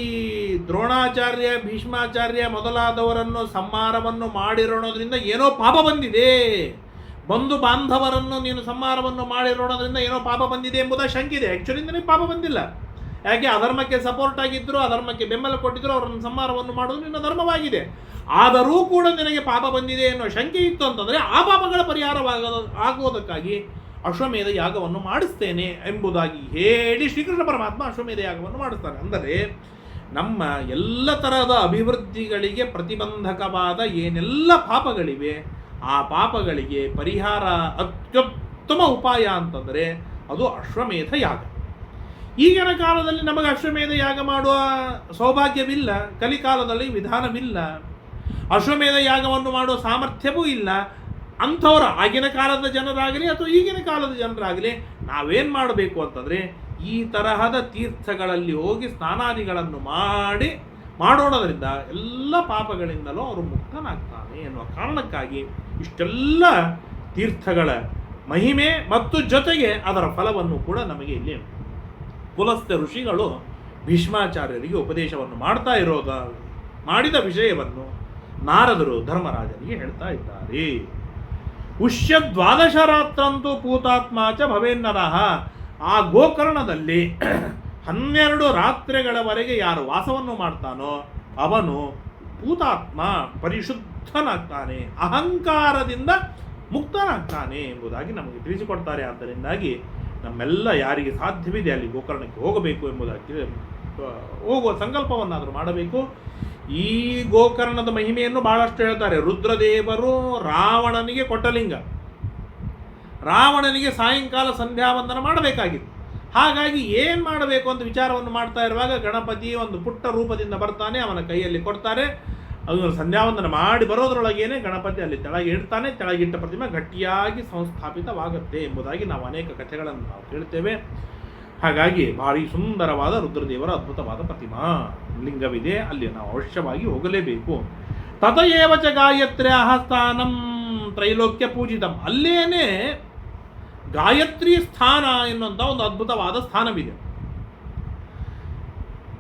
S1: ದ್ರೋಣಾಚಾರ್ಯ, ಭೀಷ್ಮಾಚಾರ್ಯ ಮೊದಲಾದವರನ್ನು ಸಂಹಾರವನ್ನು ಮಾಡಿರೋಣೋದ್ರಿಂದ ಏನೋ ಪಾಪ ಬಂದಿದೆ. ಬಂಧು ಬಾಂಧವರನ್ನು ನೀನು ಸಂಹಾರವನ್ನು ಮಾಡಿರೋಣೋದ್ರಿಂದ ಏನೋ ಪಾಪ ಬಂದಿದೆ ಎಂಬುದ ಶಂಕಿದೆ. ಆ್ಯಕ್ಚುಲಿ ನಿನಗೆ ಪಾಪ ಬಂದಿಲ್ಲ. ಯಾಕೆ? ಅಧರ್ಮಕ್ಕೆ ಸಪೋರ್ಟ್ ಆಗಿದ್ರು, ಅಧರ್ಮಕ್ಕೆ ಬೆಂಬಲ ಕೊಟ್ಟಿದ್ದರೂ ಅವರನ್ನು ಸಂಹಾರವನ್ನು ಮಾಡೋದು ನಿನ್ನ ಧರ್ಮವಾಗಿದೆ. ಆದರೂ ಕೂಡ ನಿನಗೆ ಪಾಪ ಬಂದಿದೆ ಅನ್ನೋ ಶಂಕೆ ಇತ್ತು ಅಂತಂದರೆ ಆ ಪಾಪಗಳ ಪರಿಹಾರವಾಗ ಆಗುವುದಕ್ಕಾಗಿ ಅಶ್ವಮೇಧ ಯಾಗವನ್ನು ಮಾಡಿಸ್ತೇನೆ ಎಂಬುದಾಗಿ ಹೇಳಿ ಶ್ರೀಕೃಷ್ಣ ಪರಮಾತ್ಮ ಅಶ್ವಮೇಧ ಯಾಗವನ್ನು ಮಾಡಿಸ್ತಾನೆ. ಅಂದರೆ ನಮ್ಮ ಎಲ್ಲ ತರಹದ ಅಭಿವೃದ್ಧಿಗಳಿಗೆ ಪ್ರತಿಬಂಧಕವಾದ ಏನೆಲ್ಲ ಪಾಪಗಳಿವೆ, ಆ ಪಾಪಗಳಿಗೆ ಪರಿಹಾರ ಅತ್ಯುತ್ತಮ ಉಪಾಯ ಅಂತಂದರೆ ಅದು ಅಶ್ವಮೇಧ ಯಾಗ. ಈಗಿನ ಕಾಲದಲ್ಲಿ ನಮಗೆ ಅಶ್ವಮೇಧ ಯಾಗ ಮಾಡುವ ಸೌಭಾಗ್ಯವಿಲ್ಲ, ಕಲಿಕಾಲದಲ್ಲಿ ವಿಧಾನವಿಲ್ಲ. ಅಶ್ವಮೇಧ ಯಾಗವನ್ನು ಮಾಡುವ ಸಾಮರ್ಥ್ಯವೂ ಇಲ್ಲ. ಅಂಥವ್ರು ಆಗಿನ ಕಾಲದ ಜನರಾಗಲಿ ಅಥವಾ ಈಗಿನ ಕಾಲದ ಜನರಾಗಲಿ ನಾವೇನು ಮಾಡಬೇಕು ಅಂತಂದರೆ ಈ ತರಹದ ತೀರ್ಥಗಳಲ್ಲಿ ಹೋಗಿ ಸ್ನಾನಾದಿಗಳನ್ನು ಮಾಡಿ ಮಾಡೋಣದ್ರಿಂದ ಎಲ್ಲ ಪಾಪಗಳಿಂದಲೂ ಅವರು ಮುಕ್ತನಾಗ್ತಾನೆ ಎನ್ನುವ ಕಾರಣಕ್ಕಾಗಿ ಇಷ್ಟೆಲ್ಲ ತೀರ್ಥಗಳ ಮಹಿಮೆ ಮತ್ತು ಜೊತೆಗೆ ಅದರ ಫಲವನ್ನು ಕೂಡ ನಮಗೆ ಇಲ್ಲಿ ಕುಲಸ್ಥ ಋಷಿಗಳು ಭೀಷ್ಮಾಚಾರ್ಯರಿಗೆ ಉಪದೇಶವನ್ನು ಮಾಡ್ತಾ ಇರೋದ ಮಾಡಿದ ವಿಷಯವನ್ನು ನಾರದರು ಧರ್ಮರಾಜನಿಗೆ ಹೇಳ್ತಾ ಇದ್ದಾರೆ. ಉಷ್ಯ ದ್ವಾದಶ ರಾತ್ರಂತೂ ಪೂತಾತ್ಮ ಚ ಭವೇನ್ನರಹ ಆ ಗೋಕರ್ಣದಲ್ಲಿ ಹನ್ನೆರಡು ರಾತ್ರಿಗಳವರೆಗೆ ಯಾರು ವಾಸವನ್ನು ಮಾಡ್ತಾನೋ ಅವನು ಪೂತಾತ್ಮ ಪರಿಶುದ್ಧನಾಗ್ತಾನೆ, ಅಹಂಕಾರದಿಂದ ಮುಕ್ತನಾಗ್ತಾನೆ ಎಂಬುದಾಗಿ ನಮಗೆ ತಿಳಿಸಿಕೊಡ್ತಾರೆ. ಆದ್ದರಿಂದಾಗಿ ನಮ್ಮೆಲ್ಲ ಯಾರಿಗೆ ಸಾಧ್ಯವಿದೆ ಅಲ್ಲಿ ಗೋಕರ್ಣಕ್ಕೆ ಹೋಗಬೇಕು ಎಂಬುದಾಗಿ ಹೋಗುವ ಸಂಕಲ್ಪವನ್ನಾದರೂ ಮಾಡಬೇಕು. ಈ ಗೋಕರ್ಣದ ಮಹಿಮೆಯನ್ನು ಬಹಳಷ್ಟು ಹೇಳ್ತಾರೆ. ರುದ್ರದೇವರು ರಾವಣನಿಗೆ ಕೊಟ್ಟಲಿಂಗ. ರಾವಣನಿಗೆ ಸಾಯಂಕಾಲ ಸಂಧ್ಯಾ ವಂದನ ಮಾಡಬೇಕಾಗಿತ್ತು. ಹಾಗಾಗಿ ಏನು ಮಾಡಬೇಕು ಅಂತ ವಿಚಾರವನ್ನು ಮಾಡ್ತಾ ಇರುವಾಗ ಗಣಪತಿ ಒಂದು ಪುಟ್ಟ ರೂಪದಿಂದ ಬರ್ತಾನೆ, ಅವನ ಕೈಯಲ್ಲಿ ಕೊಡ್ತಾರೆ. ಅದನ್ನು ಸಂಧ್ಯಾವಂದನ ಮಾಡಿ ಬರೋದ್ರೊಳಗೇನೆ ಗಣಪತಿ ಅಲ್ಲಿ ತೆಳಗೆ ಇಡ್ತಾನೆ. ತೆಳಗಿಟ್ಟ ಪ್ರತಿಮೆ ಗಟ್ಟಿಯಾಗಿ ಸಂಸ್ಥಾಪಿತವಾಗುತ್ತೆ ಎಂಬುದಾಗಿ ನಾವು ಅನೇಕ ಕಥೆಗಳನ್ನು ನಾವು ಕೇಳ್ತೇವೆ. ಹಾಗಾಗಿ ಭಾರಿ ಸುಂದರವಾದ ರುದ್ರದೇವರ ಅದ್ಭುತವಾದ ಪ್ರತಿಮಾ. ಲಿಂಗವಿದೆ ಅಲ್ಲಿ ನಾವು ಅವಶ್ಯವಾಗಿ ಹೋಗಲೇಬೇಕು. ತತಯೇವ ಚ ಆಹಸ್ಥಾನಂ ಸ್ಥಾನಂ ತ್ರೈಲೋಕ್ಯ ಪೂಜಿತಂ. ಅಲ್ಲೇನೆ ಗಾಯತ್ರಿ ಸ್ಥಾನ ಎನ್ನುವಂಥ ಒಂದು ಅದ್ಭುತವಾದ ಸ್ಥಾನವಿದೆ.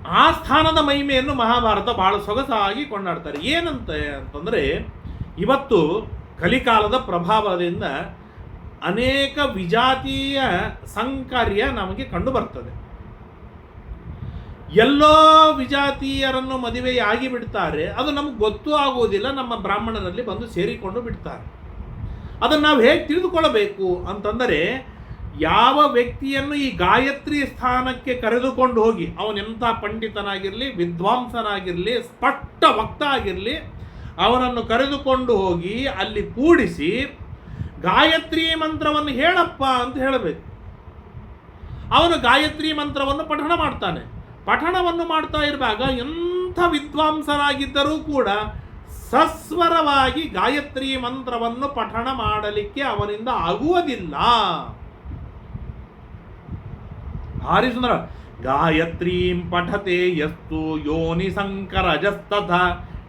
S1: ಆ ಸ್ಥಾನದ ಮಹಿಮೆಯನ್ನು ಮಹಾಭಾರತ ಬಹಳ ಸೊಗಸಾಗಿ ಕೊಂಡಾಡ್ತಾರೆ. ಏನಂತ ಅಂತಂದರೆ ಇವತ್ತು ಕಲಿಕಾಲದ ಪ್ರಭಾವದಿಂದ ಅನೇಕ ವಿಜಾತೀಯ ಸಂಕರ್ಯ ನಮಗೆ ಕಂಡು ಬರ್ತದೆ. ಎಲ್ಲೋ ವಿಜಾತೀಯರನ್ನು ಮದುವೆಯಾಗಿ ಬಿಡ್ತಾರೆ. ಅದು ನಮ್ಗೆ ಗೊತ್ತೂ ಆಗುವುದಿಲ್ಲ. ನಮ್ಮ ಬ್ರಾಹ್ಮಣರಲ್ಲಿ ಬಂದು ಸೇರಿಕೊಂಡು ಬಿಡ್ತಾರೆ. ಅದನ್ನು ನಾವು ಹೇಗೆ ತಿಳಿದುಕೊಳ್ಳಬೇಕು ಅಂತಂದರೆ, ಯಾವ ವ್ಯಕ್ತಿಯನ್ನು ಈ ಗಾಯತ್ರಿ ಸ್ಥಾನಕ್ಕೆ ಕರೆದುಕೊಂಡು ಹೋಗಿ ಅವನೆಂಥ ಪಂಡಿತನಾಗಿರಲಿ, ವಿದ್ವಾಂಸನಾಗಿರಲಿ, ಸ್ಪಷ್ಟ ವಕ್ತ ಆಗಿರಲಿ ಅವನನ್ನು ಕರೆದುಕೊಂಡು ಹೋಗಿ ಅಲ್ಲಿ ಕೂಡಿಸಿ ಗಾಯತ್ರಿ ಮಂತ್ರವನ್ನು ಹೇಳಪ್ಪ ಅಂತ ಹೇಳಬೇಕು. ಅವನು ಗಾಯತ್ರಿ ಮಂತ್ರವನ್ನು ಪಠಣ ಮಾಡ್ತಾನೆ. ಪಠಣವನ್ನು ಮಾಡ್ತಾ ಇರುವಾಗ ಎಂಥ ವಿದ್ವಾಂಸರಾಗಿದ್ದರೂ ಕೂಡ ಸಸ್ವರವಾಗಿ ಗಾಯತ್ರಿ ಮಂತ್ರವನ್ನು ಪಠಣ ಮಾಡಲಿಕ್ಕೆ ಅವನಿಂದ ಆಗುವುದಿಲ್ಲ. ಭಾರಿ ಸುಂದರ ಗಾಯತ್ರೀಂ ಪಠತೆ ಯಸ್ತು ಯೋನಿ ಸಂಕರಜಸ್ತಥ.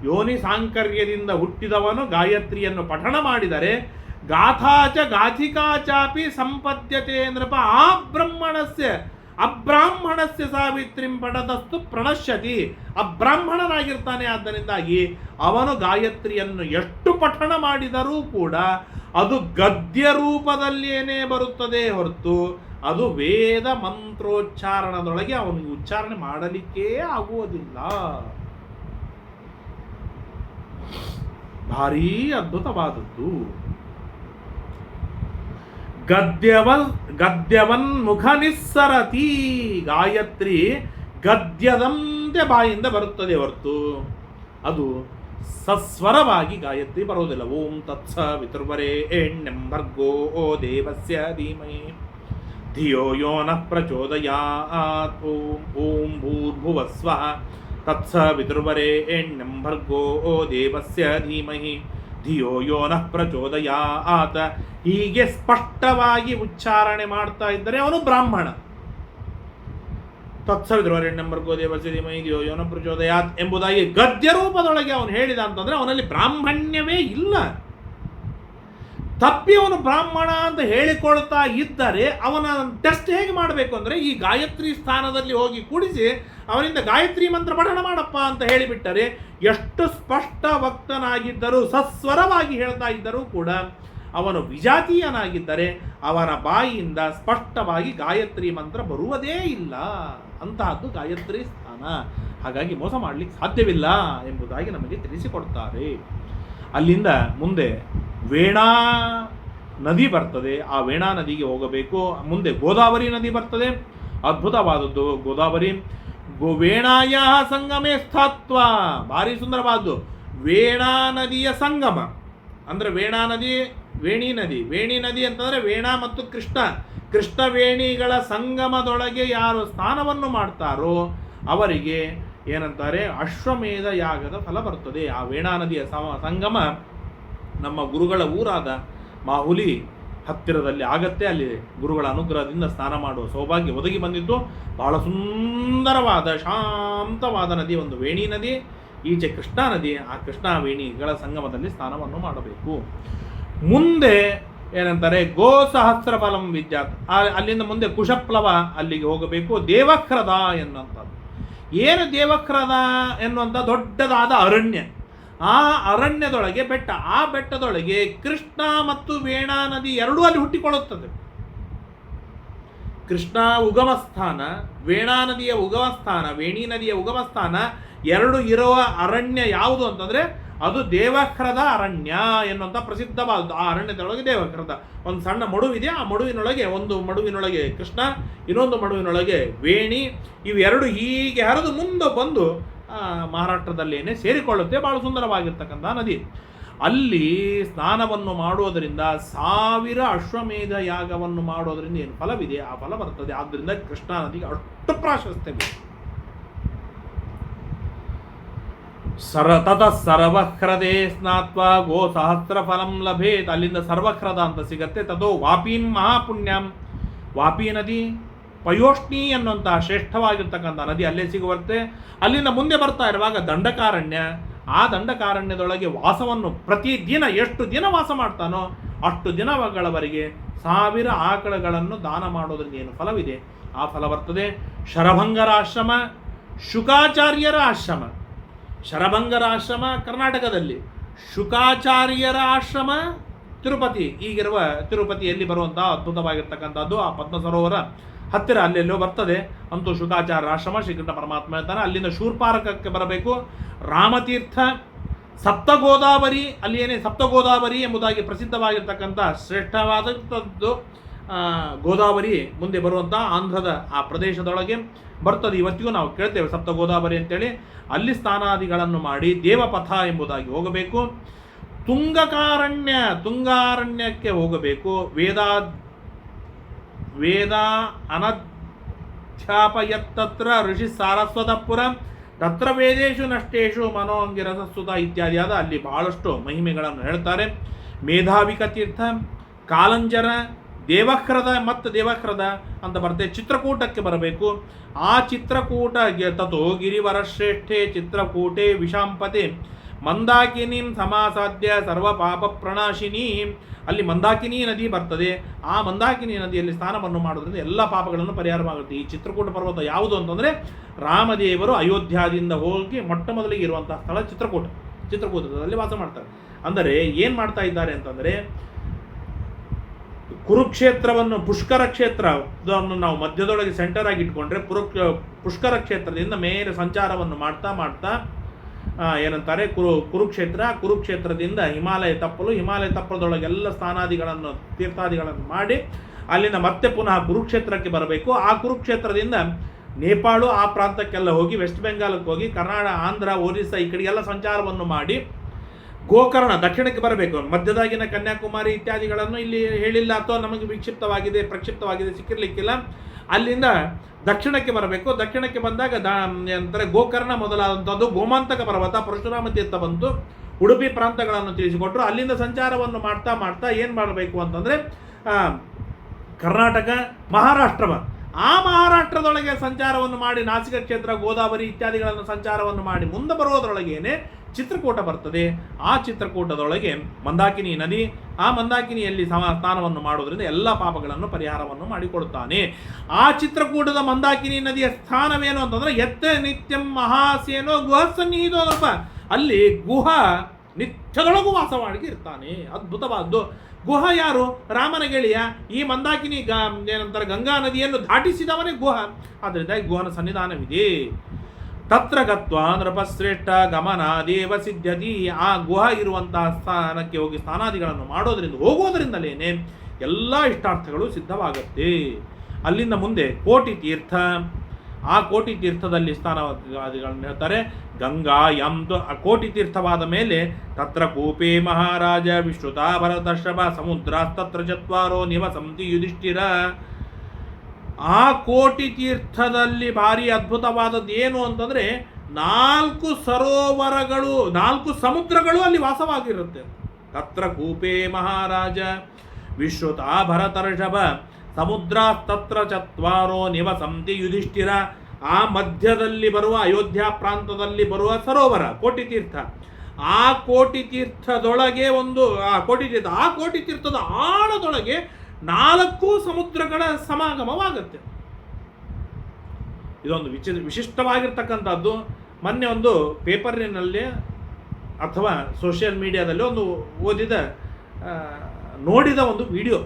S1: ಯೋನಿ ಸಾಂಕರ್ಯದಿಂದ ಹುಟ್ಟಿದವನು ಗಾಯತ್ರಿಯನ್ನು ಪಠಣ ಮಾಡಿದರೆ ಗಾಥಾಚ ಗಾಥಿಕಾಚಾಪಿ ಸಂಪದ್ಯತೆ ನೃಪ ಆ ಬ್ರಹ್ಮಣಸ್ಯ ಅಬ್ರಾಹ್ಮಣಸ್ಯ ಸಾವಿತ್ರಿಂ ಪಡದಸ್ತು ಪ್ರಣಶ್ಯತಿ. ಅಬ್ರಾಹ್ಮಣನಾಗಿರ್ತಾನೆ ಆದ್ದರಿಂದಾಗಿ ಅವನು ಗಾಯತ್ರಿಯನ್ನು ಎಷ್ಟು ಪಠಣ ಮಾಡಿದರೂ ಕೂಡ ಅದು ಗದ್ಯ ರೂಪದಲ್ಲಿಯೇನೇ ಬರುತ್ತದೆ ಹೊರತು ಅದು ವೇದ ಮಂತ್ರೋಚ್ಚಾರಣದೊಳಗೆ ಅವನು ಉಚ್ಚಾರಣೆ ಮಾಡಲಿಕ್ಕೇ ಆಗುವುದಿಲ್ಲ. ಭಾರೀ ಅದ್ಭುತವಾದದ್ದು. ಗದ್ಯವ ಗದ್ಯವನ್ ಮುಖ ನಿಸ್ಸರತಿ ಗಾಯತ್ರಿ ಗದ್ಯದಂತೆ ಬಾಯಿಂದ ಬರುತ್ತದೆ ಹೊರತು. ಅದು ಸಸ್ವರವಾಗಿ ಗಾಯತ್ರಿ ಬರೋದಿಲ್ಲ ಓಂ ತತ್ಸ ವಿತುರ್ವರೆ ಎಣ್ಣೆಂಬರ್ಗೋ ಓ ದೇವಸ್ಯ ಧೀಮಹಿ. ಧಿಯೋ ಯೋ ನ ಪ್ರಚೋದಯಾತ್. ಓಂ ಓಂ ಭೂರ್ಭುವಸ್ವ ತತ್ಸ ವಿತುರ್ವರೆ ಎಣ್ಣೆಂಬರ್ಗೋ ಓ ದೇವಸ್ಯ ಧೀಮಹಿ. ಧಿಯೋ ಪ್ರಚೋದಯಾ ಪ್ರಚೋದಯ ಆತ ಹೀಗೆ ಸ್ಪಷ್ಟವಾಗಿ ಉಚ್ಚಾರಣೆ ಮಾಡ್ತಾ ಇದ್ದರೆ ಅವನು ಬ್ರಾಹ್ಮಣ. ತತ್ಸವಿದ್ರವರೆಣ್ಣಂಬರ್ಗೋ ದೇವಸಿ ಮೈದಿಯೋ ಯೋನ ಪ್ರಚೋದಯಾತ್ ಎಂಬುದಾಗಿ ಗದ್ಯ ರೂಪದೊಳಗೆ ಅವನು ಹೇಳಿದ ಅಂತಂದ್ರೆ ಅವನಲ್ಲಿ ಬ್ರಾಹ್ಮಣ್ಯವೇ ಇಲ್ಲ. ತಪ್ಪಿ ಅವನು ಬ್ರಾಹ್ಮಣ ಅಂತ ಹೇಳಿಕೊಳ್ತಾ ಇದ್ದರೆ ಅವನ ಟೆಸ್ಟ್ ಹೇಗೆ ಮಾಡಬೇಕು ಅಂದರೆ ಈ ಗಾಯತ್ರಿ ಸ್ಥಾನದಲ್ಲಿ ಹೋಗಿ ಕೂಡಿಸಿ ಅವನಿಂದ ಗಾಯತ್ರಿ ಮಂತ್ರ ಪಠಣ ಮಾಡಪ್ಪ ಅಂತ ಹೇಳಿಬಿಟ್ಟರೆ ಎಷ್ಟು ಸ್ಪಷ್ಟ ವಕ್ತನಾಗಿದ್ದರೂ ಸಸ್ವರವಾಗಿ ಹೇಳ್ತಾ ಇದ್ದರೂ ಕೂಡ ಅವನು ವಿಜಾತೀಯನಾಗಿದ್ದರೆ ಅವನ ಬಾಯಿಯಿಂದ ಸ್ಪಷ್ಟವಾಗಿ ಗಾಯತ್ರಿ ಮಂತ್ರ ಬರುವುದೇ ಇಲ್ಲ. ಅಂತಹದ್ದು ಗಾಯತ್ರಿ ಸ್ಥಾನ. ಹಾಗಾಗಿ ಮೋಸ ಮಾಡಲಿಕ್ಕೆ ಸಾಧ್ಯವಿಲ್ಲ ಎಂಬುದಾಗಿ ನಮಗೆ ತಿಳಿಸಿಕೊಡ್ತಾರೆ. ಅಲ್ಲಿಂದ ಮುಂದೆ ವೇಣಾ ನದಿ ಬರ್ತದೆ. ಆ ವೇಣಾ ನದಿಗೆ ಹೋಗಬೇಕು. ಮುಂದೆ ಗೋದಾವರಿ ನದಿ ಬರ್ತದೆ. ಅದ್ಭುತವಾದದ್ದು ಗೋದಾವರಿ. ವೇಣಾಯ ಸಂಗಮೇ ಸ್ಥಾತ್ವ. ಭಾರಿ ಸುಂದರವಾದದ್ದು ವೇಣಾ ನದಿಯ ಸಂಗಮ. ಅಂದರೆ ವೇಣಾ ನದಿ, ವೇಣಿ ನದಿ. ವೇಣಿ ನದಿ ಅಂತಂದರೆ ವೇಣಾ ಮತ್ತು ಕೃಷ್ಣ. ಕೃಷ್ಣ ವೇಣಿಗಳ ಸಂಗಮದೊಳಗೆ ಯಾರು ಸ್ನಾನವನ್ನು ಮಾಡ್ತಾರೋ ಅವರಿಗೆ ಏನಂತಾರೆ? ಅಶ್ವಮೇಧ ಯಾಗದ ಫಲ ಬರ್ತದೆ. ಆ ವೇಣಾ ನದಿಯ ಸಮ- ಸಂಗಮ ನಮ್ಮ ಗುರುಗಳ ಊರಾದ ಮಾಹುಲಿ ಹತ್ತಿರದಲ್ಲಿ ಆಗತ್ತೆ. ಅಲ್ಲಿ ಗುರುಗಳ ಅನುಗ್ರಹದಿಂದ ಸ್ನಾನ ಮಾಡುವ ಸೌಭಾಗ್ಯ ಒದಗಿ ಬಂದಿದ್ದು ಬಹಳ ಸುಂದರವಾದ, ಶಾಂತವಾದ ನದಿ, ಒಂದು ವೇಣಿ ನದಿ. ಈಚೆ ಕೃಷ್ಣಾ ನದಿ. ಆ ಕೃಷ್ಣಾ ವೇಣಿಗಳ ಸಂಗಮದಲ್ಲಿ ಸ್ನಾನವನ್ನು ಮಾಡಬೇಕು. ಮುಂದೆ ಏನಂತಾರೆ? ಗೋ ಸಹಸ್ರ ಫಲಂ ವಿದ್ಯಾತ್ ಅಲ್ಲಿಂದ ಮುಂದೆ ಕುಶಪ್ಲವ ಅಲ್ಲಿಗೆ ಹೋಗಬೇಕು. ದೇವಕ್ರದ ಎನ್ನುವಂಥದ್ದು. ಏನು ದೇವಕ್ರದ ಎನ್ನುವಂಥ ದೊಡ್ಡದಾದ ಅರಣ್ಯ. ಆ ಅರಣ್ಯದೊಳಗೆ ಬೆಟ್ಟ. ಆ ಬೆಟ್ಟದೊಳಗೆ ಕೃಷ್ಣ ಮತ್ತು ವೇಣಾ ನದಿ ಎರಡೂ ಅಲ್ಲಿ ಹುಟ್ಟಿಕೊಳ್ಳುತ್ತದೆ. ಕೃಷ್ಣ ಉಗಮ ಸ್ಥಾನ ವೇಣಾ ನದಿಯ ಉಗಮ ಸ್ಥಾನ ವೇಣಿ ನದಿಯ ಉಗಮ ಸ್ಥಾನ ಎರಡು ಇರುವ ಅರಣ್ಯ ಯಾವುದು ಅಂತಂದ್ರೆ ಅದು ದೇವಕ್ರದ ಅರಣ್ಯ ಎನ್ನುವಂಥ ಪ್ರಸಿದ್ಧವಾದ ಆ ಅರಣ್ಯದೊಳಗೆ ದೇವಕ್ರದ. ಒಂದು ಸಣ್ಣ ಮಡುವಿದೆ, ಆ ಮಡುವಿನೊಳಗೆ ಒಂದು ಮಡುವಿನೊಳಗೆ ಕೃಷ್ಣ, ಇನ್ನೊಂದು ಮಡುವಿನೊಳಗೆ ವೇಣಿ, ಇವೆರಡು ಹೀಗೆ ಹರಿದು ಮುಂದೆ ಬಂದು ಮಹಾರಾಷ್ಟ್ರದಲ್ಲೇನೆ ಸೇರಿಕೊಳ್ಳುತ್ತೆ. ಬಹಳ ಸುಂದರವಾಗಿರ್ತಕ್ಕಂಥ ನದಿ. ಅಲ್ಲಿ ಸ್ನಾನವನ್ನು ಮಾಡುವುದರಿಂದ, ಸಾವಿರ ಅಶ್ವಮೇಧ ಯಾಗವನ್ನು ಮಾಡೋದರಿಂದ ಏನು ಫಲವಿದೆ? ಆ ಫಲ ಬರ್ತದೆ. ಆದ್ದರಿಂದ ಕೃಷ್ಣಾ ನದಿಗೆ ಅಷ್ಟು ಪ್ರಾಶಸ್ತ್ಯವಿದೆ. ಸರ ತತ ಸರ್ವಹ್ರದೆ ಸ್ನಾತ್ವ ಗೋ ಸಹಸ್ರ ಫಲಂ ಲಭೇತ್. ಅಲ್ಲಿಂದ ಸರ್ವಕ್ರದ ಅಂತ ಸಿಗತ್ತೆ. ತದೋ ವಾಪೀನ್ ಮಹಾಪುಣ್ಯಂ. ವಾಪಿ ನದಿ ಪಯೋಷ್ಣಿ ಅನ್ನುವಂತಹ ಶ್ರೇಷ್ಠವಾಗಿರ್ತಕ್ಕಂಥ ನದಿ ಅಲ್ಲೇ ಸಿಗುವಂತೆ. ಅಲ್ಲಿಂದ ಮುಂದೆ ಬರ್ತಾ ಇರುವಾಗ ದಂಡಕಾರಣ್ಯ. ಆ ದಂಡಕಾರಣ್ಯದೊಳಗೆ ವಾಸವನ್ನು ಪ್ರತಿದಿನ ಎಷ್ಟು ದಿನ ವಾಸ ಮಾಡ್ತಾನೋ ಅಷ್ಟು ದಿನಗಳವರೆಗೆ ಸಾವಿರ ಆಕಳಗಳನ್ನು ದಾನ ಮಾಡೋದ್ರಿಂದ ಏನು ಫಲವಿದೆ? ಆ ಫಲ ಬರ್ತದೆ ಶರಭಂಗರ ಆಶ್ರಮ ಶುಕಾಚಾರ್ಯರ ಆಶ್ರಮ. ಶರಭಂಗರ ಆಶ್ರಮ ಕರ್ನಾಟಕದಲ್ಲಿ. ಶುಕಾಚಾರ್ಯರ ಆಶ್ರಮ ತಿರುಪತಿ. ಈಗಿರುವ ತಿರುಪತಿಯಲ್ಲಿ ಬರುವಂತಹ ಅದ್ಭುತವಾಗಿರ್ತಕ್ಕಂಥದ್ದು ಆ ಪದ್ಮ ಸರೋವರ ಹತ್ತಿರ ಅಲ್ಲೆಲ್ಲೋ ಬರ್ತದೆ. ಅಂತೂ ಶುಕಾಚಾರ್ಯ ಆಶ್ರಮ ಶ್ರೀಕೃಷ್ಣ ಪರಮಾತ್ಮ ಹೇಳ್ತಾನೆ ಅಲ್ಲಿಂದ ಶೂರ್ಪಾರಕಕ್ಕೆ ಬರಬೇಕು. ರಾಮತೀರ್ಥ, ಸಪ್ತಗೋದಾವರಿ ಅಲ್ಲಿ ಏನೇ ಸಪ್ತ ಗೋದಾವರಿ ಎಂಬುದಾಗಿ ಪ್ರಸಿದ್ಧವಾಗಿರ್ತಕ್ಕಂಥ ಶ್ರೇಷ್ಠವಾದಂಥದ್ದು ಗೋದಾವರಿ ಮುಂದೆ ಬರುವಂಥ ಆಂಧ್ರದ ಆ ಪ್ರದೇಶದೊಳಗೆ. ಬರ್ತದೆ. ಇವತ್ತಿಗೂ ನಾವು ಕೇಳ್ತೇವೆ ಸಪ್ತ ಗೋದಾವರಿ ಅಂತೇಳಿ. ಅಲ್ಲಿ ಸ್ಥಾನಾದಿಗಳನ್ನು ಮಾಡಿ ದೇವಪಥ ಎಂಬುದಾಗಿ ಹೋಗಬೇಕು. ತುಂಗಕಾರಣ್ಯ, ತುಂಗಾರಣ್ಯಕ್ಕೆ ಹೋಗಬೇಕು. ವೇದ ವೇದ ಅನಧ್ಯಾಪಯತ್ತತ್ರ ಋಷಿ ಸಾರಸ್ವತಪುರ, ತತ್ರ ವೇದೇಶು ನಷ್ಟೇಶು ಮನೋಂಗಿರಸಸುತ ಇತ್ಯಾದಿಯಾದ ಅಲ್ಲಿ ಬಹಳಷ್ಟು ಮಹಿಮೆಗಳನ್ನು ಹೇಳ್ತಾರೆ. ಮೇಧಾವಿಕ ತೀರ್ಥ ಕಾಲಂಜರ ದೇವಕ್ರದ ಮತ್ತು ದೇವಕ್ರದ ಅಂತ ಬರ್ತದೆ. ಚಿತ್ರಕೂಟಕ್ಕೆ ಬರಬೇಕು. ಆ ಚಿತ್ರಕೂಟ ತಥೋ ಗಿರಿವರ ಶ್ರೇಷ್ಠೆ ಚಿತ್ರಕೂಟೆ ವಿಷಾಂಪತೆ ಮಂದಾಕಿನಿಂ ಸಮಾಸಾಧ್ಯ ಸರ್ವ ಪಾಪ ಪ್ರಣಾಶಿನಿ. ಅಲ್ಲಿ ಮಂದಾಕಿನಿ ನದಿ ಬರ್ತದೆ. ಆ ಮಂದಾಕಿನಿ ನದಿಯಲ್ಲಿ ಸ್ನಾನವನ್ನು ಮಾಡೋದ್ರಿಂದ ಎಲ್ಲ ಪಾಪಗಳನ್ನು ಪರಿಹಾರವಾಗುತ್ತೆ. ಈ ಚಿತ್ರಕೂಟ ಪರ್ವತ ಯಾವುದು ಅಂತಂದರೆ ರಾಮದೇವರು ಅಯೋಧ್ಯಾದಿಂದ ಹೋಗಿ ಮೊಟ್ಟ ಮೊದಲಿಗೆ ಇರುವಂತಹ ಸ್ಥಳ ಚಿತ್ರಕೂಟ. ಚಿತ್ರಕೂಟದಲ್ಲಿ ವಾಸ ಮಾಡ್ತಾರೆ. ಅಂದರೆ ಏನು ಮಾಡ್ತಾ ಇದ್ದಾರೆ ಅಂತಂದರೆ ಕುರುಕ್ಷೇತ್ರವನ್ನು, ಪುಷ್ಕರ ಕ್ಷೇತ್ರವನ್ನು ನಾವು ಮಧ್ಯದೊಳಗೆ ಸೆಂಟರ್ ಆಗಿ ಇಟ್ಕೊಂಡ್ರೆ ಪುಷ್ಕರ ಕ್ಷೇತ್ರದಿಂದ ಮೇಲೆ ಸಂಚಾರವನ್ನು ಮಾಡ್ತಾ ಮಾಡ್ತಾ ಏನಂತಾರೆ, ಕುರು, ಕುರುಕ್ಷೇತ್ರ, ಕುರುಕ್ಷೇತ್ರದಿಂದ ಹಿಮಾಲಯ ತಪ್ಪಲು, ಹಿಮಾಲಯ ತಪ್ಪಲದೊಳಗೆಲ್ಲ ಸ್ಥಾನಾದಿಗಳನ್ನು, ತೀರ್ಥಾದಿಗಳನ್ನು ಮಾಡಿ, ಅಲ್ಲಿಂದ ಮತ್ತೆ ಪುನಃ ಕುರುಕ್ಷೇತ್ರಕ್ಕೆ ಬರಬೇಕು. ಆ ಕುರುಕ್ಷೇತ್ರದಿಂದ ನೇಪಾಳು ಆ ಪ್ರಾಂತಕ್ಕೆಲ್ಲ ಹೋಗಿ ವೆಸ್ಟ್ ಬೆಂಗಾಲಕ್ಕೆ ಹೋಗಿ, ಕರ್ನಾಟಕ, ಆಂಧ್ರ, ಒರಿಸ್ಸಾ ಈ ಕಡೆಗೆಲ್ಲ ಸಂಚಾರವನ್ನು ಮಾಡಿ ಗೋಕರ್ಣ ದಕ್ಷಿಣಕ್ಕೆ ಬರಬೇಕು. ಮಧ್ಯದಾಗಿನ ಕನ್ಯಾಕುಮಾರಿ ಇತ್ಯಾದಿಗಳನ್ನು ಇಲ್ಲಿ ಹೇಳಿಲ್ಲ ಅಥವಾ ನಮಗೆ ವಿಕ್ಷಿಪ್ತವಾಗಿದೆ, ಪ್ರಕ್ಷಿಪ್ತವಾಗಿದೆ, ಸಿಕ್ಕಿರ್ಲಿಕ್ಕಿಲ್ಲ. ಅಲ್ಲಿಂದ ದಕ್ಷಿಣಕ್ಕೆ ಬರಬೇಕು. ದಕ್ಷಿಣಕ್ಕೆ ಬಂದಾಗ ದ ಅಂತಾರೆ ಗೋಕರ್ಣ ಮೊದಲಾದಂಥದ್ದು ಗೋಮಾಂತಕ ಪರ್ವತ, ಪರಶುರಾಮ ತೀರ್ಥ ಬಂತು. ಉಡುಪಿ ಪ್ರಾಂತಗಳನ್ನು ತಿಳಿಸಿಕೊಟ್ರು. ಅಲ್ಲಿಂದ ಸಂಚಾರವನ್ನು ಮಾಡ್ತಾ ಮಾಡ್ತಾ ಏನು ಮಾಡಬೇಕು ಅಂತಂದರೆ ಕರ್ನಾಟಕ, ಮಹಾರಾಷ್ಟ್ರವ. ಆ ಮಹಾರಾಷ್ಟ್ರದೊಳಗೆ ಸಂಚಾರವನ್ನು ಮಾಡಿ ನಾಸಿಕ ಕ್ಷೇತ್ರ, ಗೋದಾವರಿ ಇತ್ಯಾದಿಗಳನ್ನು ಸಂಚಾರವನ್ನು ಮಾಡಿ ಮುಂದೆ ಬರೋದರೊಳಗೇನೆ ಚಿತ್ರಕೂಟ ಬರ್ತದೆ. ಆ ಚಿತ್ರಕೂಟದೊಳಗೆ ಮಂದಾಕಿನಿ ನದಿ, ಆ ಮಂದಾಕಿನಿಯಲ್ಲಿ ಸಮ ಸ್ನಾನವನ್ನು ಮಾಡುವುದರಿಂದ ಎಲ್ಲ ಪಾಪಗಳನ್ನು ಪರಿಹಾರವನ್ನು ಮಾಡಿಕೊಡುತ್ತಾನೆ. ಆ ಚಿತ್ರಕೂಟದ ಮಂದಾಕಿನಿ ನದಿಯ ಸ್ಥಾನವೇನು ಅಂತಂದ್ರೆ ಎತ್ತ ನಿತ್ಯಂ ಮಹಾಸೇನೋ ಗುಹ ಸನ್ನಿಹಿತೋದಪ್ಪ ಅಲ್ಲಿ ಗುಹ ನಿತ್ಯದೊಳಗೂ ವಾಸವಾಗಿ ಇರ್ತಾನೆ. ಅದ್ಭುತವಾದ್ದು. ಗುಹ ಯಾರು? ರಾಮನ ಗೆಳೆಯ. ಈ ಮಂದಾಕಿನಿ ಗ, ಏನಂತಾರೆ, ಗಂಗಾ ನದಿಯನ್ನು ದಾಟಿಸಿದವನೇ ಗುಹ. ಆದ್ದರಿಂದ ಗುಹನ ಸನ್ನಿಧಾನವಿದೆ. ತತ್ರ ಗತ್ವ ನೃಪಶ್ರೇಷ್ಠ ಗಮನ ದೇವ ಸಿದ್ಧತಿ, ಆ ಗುಹ ಇರುವಂತಹ ಸ್ಥಾನಕ್ಕೆ ಹೋಗಿ ಸ್ಥಾನಾದಿಗಳನ್ನು ಮಾಡೋದರಿಂದ ಹೋಗೋದ್ರಿಂದಲೇನೆ ಎಲ್ಲ ಇಷ್ಟಾರ್ಥಗಳು ಸಿದ್ಧವಾಗುತ್ತೆ. ಅಲ್ಲಿಂದ ಮುಂದೆ ಕೋಟಿ ತೀರ್ಥ. ಆ ಕೋಟಿ ತೀರ್ಥದಲ್ಲಿ ಸ್ಥಾನವಾದಿಗಳನ್ನು ಹೇಳ್ತಾರೆ, ಗಂಗಾ ಯಂತು ಆ ಕೋಟಿ ತೀರ್ಥವಾದ ಮೇಲೆ ತತ್ರ ಕೂಪೆ ಮಹಾರಾಜ ವಿಶ್ರುತ ಶ್ರಭ ಸಮುದ್ರ ತತ್ರ ಚತ್ವಾರೋ ನಿವಸಂತಿ ಯುಧಿಷ್ಠಿರ. ಆ ಕೋಟಿ ತೀರ್ಥದಲ್ಲಿ ಭಾರಿ ಅದ್ಭುತವಾದದ್ದು ಏನು ಅಂತಂದರೆ ನಾಲ್ಕು ಸರೋವರಗಳು, ನಾಲ್ಕು ಸಮುದ್ರಗಳು ಅಲ್ಲಿ ವಾಸವಾಗಿರುತ್ತೆ. ತತ್ರ ಕೂಪೆ ಮಹಾರಾಜ ವಿಶ್ರುತ ಭರತರ್ಷಭ ಸಮುದ್ರ ತತ್ರ ಚತ್ವಾರೋ ನಿವಸಂತಿ ಯುಧಿಷ್ಠಿರ, ಆ ಮಧ್ಯದಲ್ಲಿ ಬರುವ ಅಯೋಧ್ಯ ಪ್ರಾಂತದಲ್ಲಿ ಬರುವ ಸರೋವರ, ಕೋಟಿ ತೀರ್ಥ. ಆ ಕೋಟಿ ತೀರ್ಥದೊಳಗೆ ಒಂದು, ಆ ಕೋಟಿ ತೀರ್ಥ, ಆ ಕೋಟಿ ತೀರ್ಥದ ಆಳದೊಳಗೆ ನಾಲ್ಕು ಸಮುದ್ರಗಳ ಸಮಾಗಮವಾಗುತ್ತೆ. ಇದೊಂದು ವಿಚಿ ವಿಶಿಷ್ಟವಾಗಿರ್ತಕ್ಕಂಥದ್ದು. ಮೊನ್ನೆ ಒಂದು ಪೇಪರಿನಲ್ಲಿ ಅಥವಾ ಸೋಷಿಯಲ್ ಮೀಡಿಯಾದಲ್ಲಿ ಒಂದು ಓದಿದ ನೋಡಿದ ಒಂದು ವಿಡಿಯೋ.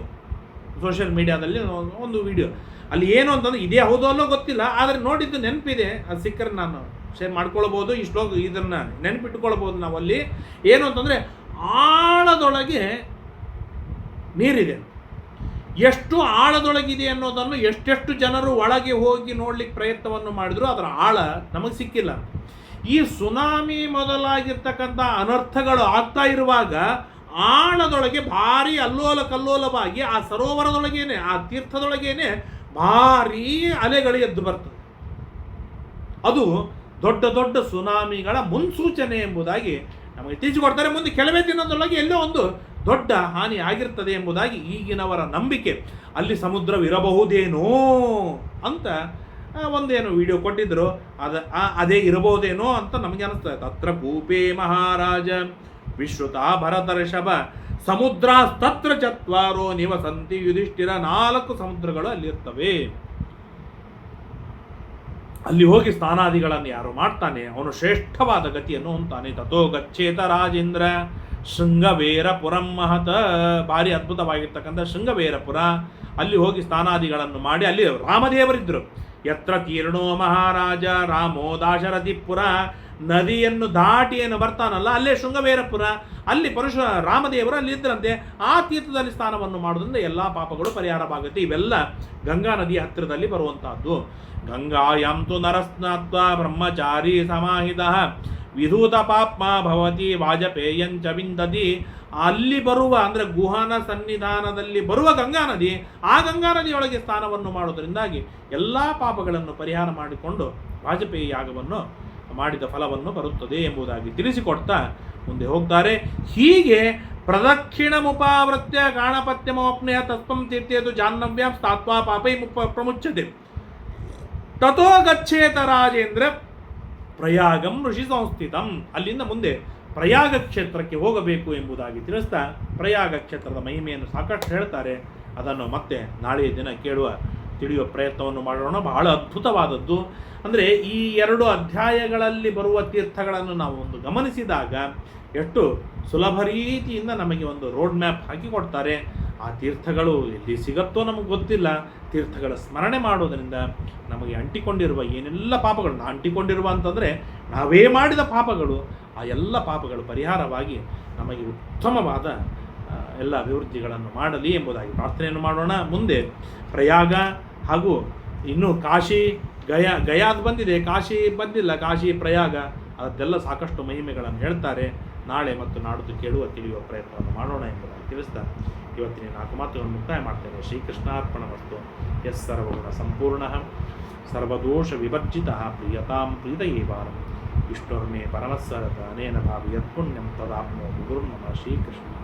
S1: ಸೋಷಿಯಲ್ ಮೀಡಿಯಾದಲ್ಲಿ ಒಂದು- ವಿಡಿಯೋ. ಅಲ್ಲಿ ಏನು ಅಂತಂದ್ರೆ ಇದೇ ಹೌದು ಅನ್ನೋ ಗೊತ್ತಿಲ್ಲ, ಆದರೆ ನೋಡಿದ್ದು ನೆನಪಿದೆ. ಅದು ಸಿಕ್ಕರೆ ನಾನು ಶೇರ್ ಮಾಡ್ಕೊಳ್ಬೋದು, ಈ ಶ್ಲೋಕ ಇದನ್ನು ನೆನಪಿಟ್ಕೊಳ್ಬೋದು ನಾವಲ್ಲಿ. ಅಲ್ಲಿ ಏನು ಅಂತಂದರೆ ಆಳದೊಳಗೆ ನೀರಿದೆ. ಎಷ್ಟು ಆಳದೊಳಗಿದೆ ಅನ್ನೋದನ್ನು ಎಷ್ಟೆಷ್ಟು ಜನರು ಒಳಗೆ ಹೋಗಿ ನೋಡ್ಲಿಕ್ಕೆ ಪ್ರಯತ್ನವನ್ನು ಮಾಡಿದ್ರು, ಅದರ ಆಳ ನಮಗೆ ಸಿಕ್ಕಿಲ್ಲ. ಈ ಸುನಾಮಿ ಮೊದಲಾಗಿರ್ತಕ್ಕಂಥ ಅನರ್ಥಗಳು ಆಗ್ತಾ ಇರುವಾಗ ಆಳದೊಳಗೆ ಭಾರಿ ಅಲ್ಲೋಲ ಕಲ್ಲೋಲವಾಗಿ ಆ ಸರೋವರದೊಳಗೇನೆ, ಆ ತೀರ್ಥದೊಳಗೇನೆ ಭಾರೀ ಅಲೆಗಳು ಎದ್ದು ಬರ್ತದೆ ಅದು ದೊಡ್ಡ ದೊಡ್ಡ ಸುನಾಮಿಗಳ ಮುನ್ಸೂಚನೆ ಎಂಬುದಾಗಿ ನಮಗೆ ತಿಳಿಸಿಕೊಡ್ತಾರೆ. ಮುಂದೆ ಕೆಲವೇ ದಿನದೊಳಗೆ ಎಲ್ಲೋ ಒಂದು ದೊಡ್ಡ ಹಾನಿ ಆಗಿರ್ತದೆ ಎಂಬುದಾಗಿ ಈಗಿನವರ ನಂಬಿಕೆ. ಅಲ್ಲಿ ಸಮುದ್ರವಿರಬಹುದೇನೋ ಅಂತ ಒಂದೇನು ವಿಡಿಯೋ ಕೊಟ್ಟಿದ್ರು. ಅದು ಅದೇ ಇರಬಹುದೇನೋ ಅಂತ ನಮಗೆ ಅನಿಸ್ತದೆ. ತತ್ರ ಭೂಪೇ ಮಹಾರಾಜ, ವಿಶ್ರುತ ಭರತರ್ಷಭ ಸಮುದ್ರ ತತ್ರ ಚತ್ವಾರೋ ನಿವಸಂತಿ ಯುಧಿಷ್ಠಿರ, ನಾಲ್ಕು ಸಮುದ್ರಗಳು ಅಲ್ಲಿರ್ತವೆ. ಅಲ್ಲಿ ಹೋಗಿ ಸ್ನಾನಾದಿಗಳನ್ನು ಯಾರು ಮಾಡ್ತಾನೆ? ಅವನು ಶ್ರೇಷ್ಠವಾದ ಗತಿಯನ್ನು ಹೊಂತಾನೆ ತಥೋ ಗಚ್ಚೇತ ರಾಜೇಂದ್ರ. ಶೃಂಗವೇರಪುರಂ ಮಹತ. ಭಾರಿ ಅದ್ಭುತವಾಗಿರ್ತಕ್ಕಂಥ ಶೃಂಗವೇರಪುರ. ಅಲ್ಲಿ ಹೋಗಿ ಸ್ನಾನಾದಿಗಳನ್ನು ಮಾಡಿ ಅಲ್ಲಿ ರಾಮದೇವರಿದ್ದರು. ಯತ್ರ ತೀರ್ಣೋ ಮಹಾರಾಜ, ರಾಮೋ ದಾಶರಥಿಪುರ. ನದಿಯನ್ನು ದಾಟಿ ಬರ್ತಾನಲ್ಲ, ಅಲ್ಲೇ ಶೃಂಗವೇರಪುರ. ಅಲ್ಲಿ ಪರಶು ರಾಮದೇವರು ಅಲ್ಲಿ ಇದ್ದರಂತೆ ಆ ತೀರ್ಥದಲ್ಲಿ ಸ್ನಾನವನ್ನು ಮಾಡೋದ್ರಿಂದ ಎಲ್ಲ ಪಾಪಗಳು ಪರಿಹಾರವಾಗುತ್ತೆ. ಇವೆಲ್ಲ ಗಂಗಾ ನದಿಯ ಹತ್ತಿರದಲ್ಲಿ ಬರುವಂತಹದ್ದು. ಗಂಗಾಯಂತು ನರಸ್ನಾತ್ವ ಬ್ರಹ್ಮಚಾರಿ ಸಮಾಹಿತ. ವಿಧೂತ ಪಾಪ್ಮ ಭವತಿ ವಾಜಪೇಯಂಚ ವಿಂದತಿ. ಅಲ್ಲಿ ಬರುವ, ಅಂದರೆ ಗುಹನ ಸನ್ನಿಧಾನದಲ್ಲಿ ಬರುವ ಗಂಗಾ ನದಿ, ಆ ಗಂಗಾ ನದಿಯೊಳಗೆ ಸ್ನಾನವನ್ನು ಮಾಡೋದರಿಂದಾಗಿ ಎಲ್ಲ ಪಾಪಗಳನ್ನು ಪರಿಹಾರ ಮಾಡಿಕೊಂಡು ವಾಜಪೇಯಿ ಯಾಗವನ್ನು ಮಾಡಿದ ಫಲವನ್ನು ಬರುತ್ತದೆ ಎಂಬುದಾಗಿ ತಿಳಿಸಿಕೊಡ್ತಾ ಮುಂದೆ ಹೋಗ್ತಾರೆ. ಹೀಗೆ ಪ್ರದಕ್ಷಿಣ ಮುಪಾವೃತ್ಯ ಗಾಣಪತ್ಯಮೋಪ್ನೆಯ ತತ್ವಂ ತೀರ್ಥೇತು ಜಾಹ್ನವ್ಯಾಂ ಸ್ಥಾತ್ವಾ ಪಾಪೈ ಮುಪ ಪ್ರಮುಚ್ಯತೆ. ತಥೋ ಗಚ್ಚೇತ ರಾಜೇಂದ್ರ ಪ್ರಯಾಗಂ ಋಷಿ ಸಂಸ್ಥಿತಂ. ಅಲ್ಲಿಂದ ಮುಂದೆ ಪ್ರಯಾಗ ಕ್ಷೇತ್ರಕ್ಕೆ ಹೋಗಬೇಕು ಎಂಬುದಾಗಿ ತಿಳಿಸ್ತಾ ಪ್ರಯಾಗ ಕ್ಷೇತ್ರದ ಮಹಿಮೆಯನ್ನು ಸಾಕಷ್ಟು ಹೇಳ್ತಾರೆ. ಅದನ್ನು ಮತ್ತೆ ನಾಳೆಯ ದಿನ ಕೇಳುವ, ತಿಳಿಯುವ ಪ್ರಯತ್ನವನ್ನು ಮಾಡೋಣ. ಬಹಳ ಅದ್ಭುತವಾದದ್ದು. ಅಂದರೆ ಈ ಎರಡು ಅಧ್ಯಾಯಗಳಲ್ಲಿ ಬರುವ ತೀರ್ಥಗಳನ್ನು ನಾವು ಒಂದು ಗಮನಿಸಿದಾಗ ಎಷ್ಟು ಸುಲಭ ರೀತಿಯಿಂದ ನಮಗೆ ಒಂದು ರೋಡ್ ಮ್ಯಾಪ್ ಹಾಕಿ ಕೊಡ್ತಾರೆ. ಆ ತೀರ್ಥಗಳು ಎಲ್ಲಿ ಸಿಗತ್ತೋ ನಮಗೆ ಗೊತ್ತಿಲ್ಲ. ತೀರ್ಥಗಳ ಸ್ಮರಣೆ ಮಾಡೋದರಿಂದ ನಮಗೆ ಅಂಟಿಕೊಂಡಿರುವ ಏನೆಲ್ಲ ಪಾಪಗಳು ಅಂಟಿಕೊಂಡಿರುವ ಅಂತಂದರೆ ನಾವೇ ಮಾಡಿದ ಪಾಪಗಳು, ಆ ಎಲ್ಲ ಪಾಪಗಳು ಪರಿಹಾರವಾಗಿ ನಮಗೆ ಉತ್ತಮವಾದ ಎಲ್ಲ ಅಭಿವೃದ್ಧಿಗಳನ್ನು ಮಾಡಲಿ ಎಂಬುದಾಗಿ ಪ್ರಾರ್ಥನೆಯನ್ನು ಮಾಡೋಣ. ಮುಂದೆ ಪ್ರಯಾಗ ಹಾಗೂ ಇನ್ನು ಕಾಶಿ, ಗಯಾ, ಗಯಾದ್ ಬಂದಿದೆ. ಕಾಶಿ ಬಂದಿಲ್ಲ. ಕಾಶಿ, ಪ್ರಯಾಗ ಅದೆಲ್ಲ ಸಾಕಷ್ಟು ಮಹಿಮೆಗಳನ್ನು ಹೇಳ್ತಾರೆ. ನಾಳೆ ಮತ್ತು ನಾಡಿದ್ದು ಕೇಳುವ, ತಿಳಿಯುವ ಪ್ರಯತ್ನವನ್ನು ಮಾಡೋಣ ಎಂಬುದಾಗಿ ತಿಳಿಸ್ತಾ ಇವತ್ತಿನ ನಾಲ್ಕು ಮಾತುಗಳನ್ನು ಮುಕ್ತಾಯ ಮಾಡ್ತೇನೆ. ಶ್ರೀಕೃಷ್ಣಾರ್ಪಣ ವಸ್ತು ಎಸ್ ಸರ್ವಗುಣ ಸಂಪೂರ್ಣ. ಸರ್ವದೋಷ ವಿಭರ್ಜಿತ ಪ್ರಿಯತಾಂ ಪ್ರೀತಯೇವಾರಂ ವಿಷ್ಣುರ್ಮೇ ಪರಮಸ್ಸರದ ಅನೇನ ಭಾವಿ ಯತ್ಪುಣ್ಯಂ ತದಾಪ್ನೋ ಗುರುರ್ನಮ ಶ್ರೀಕೃಷ್ಣ.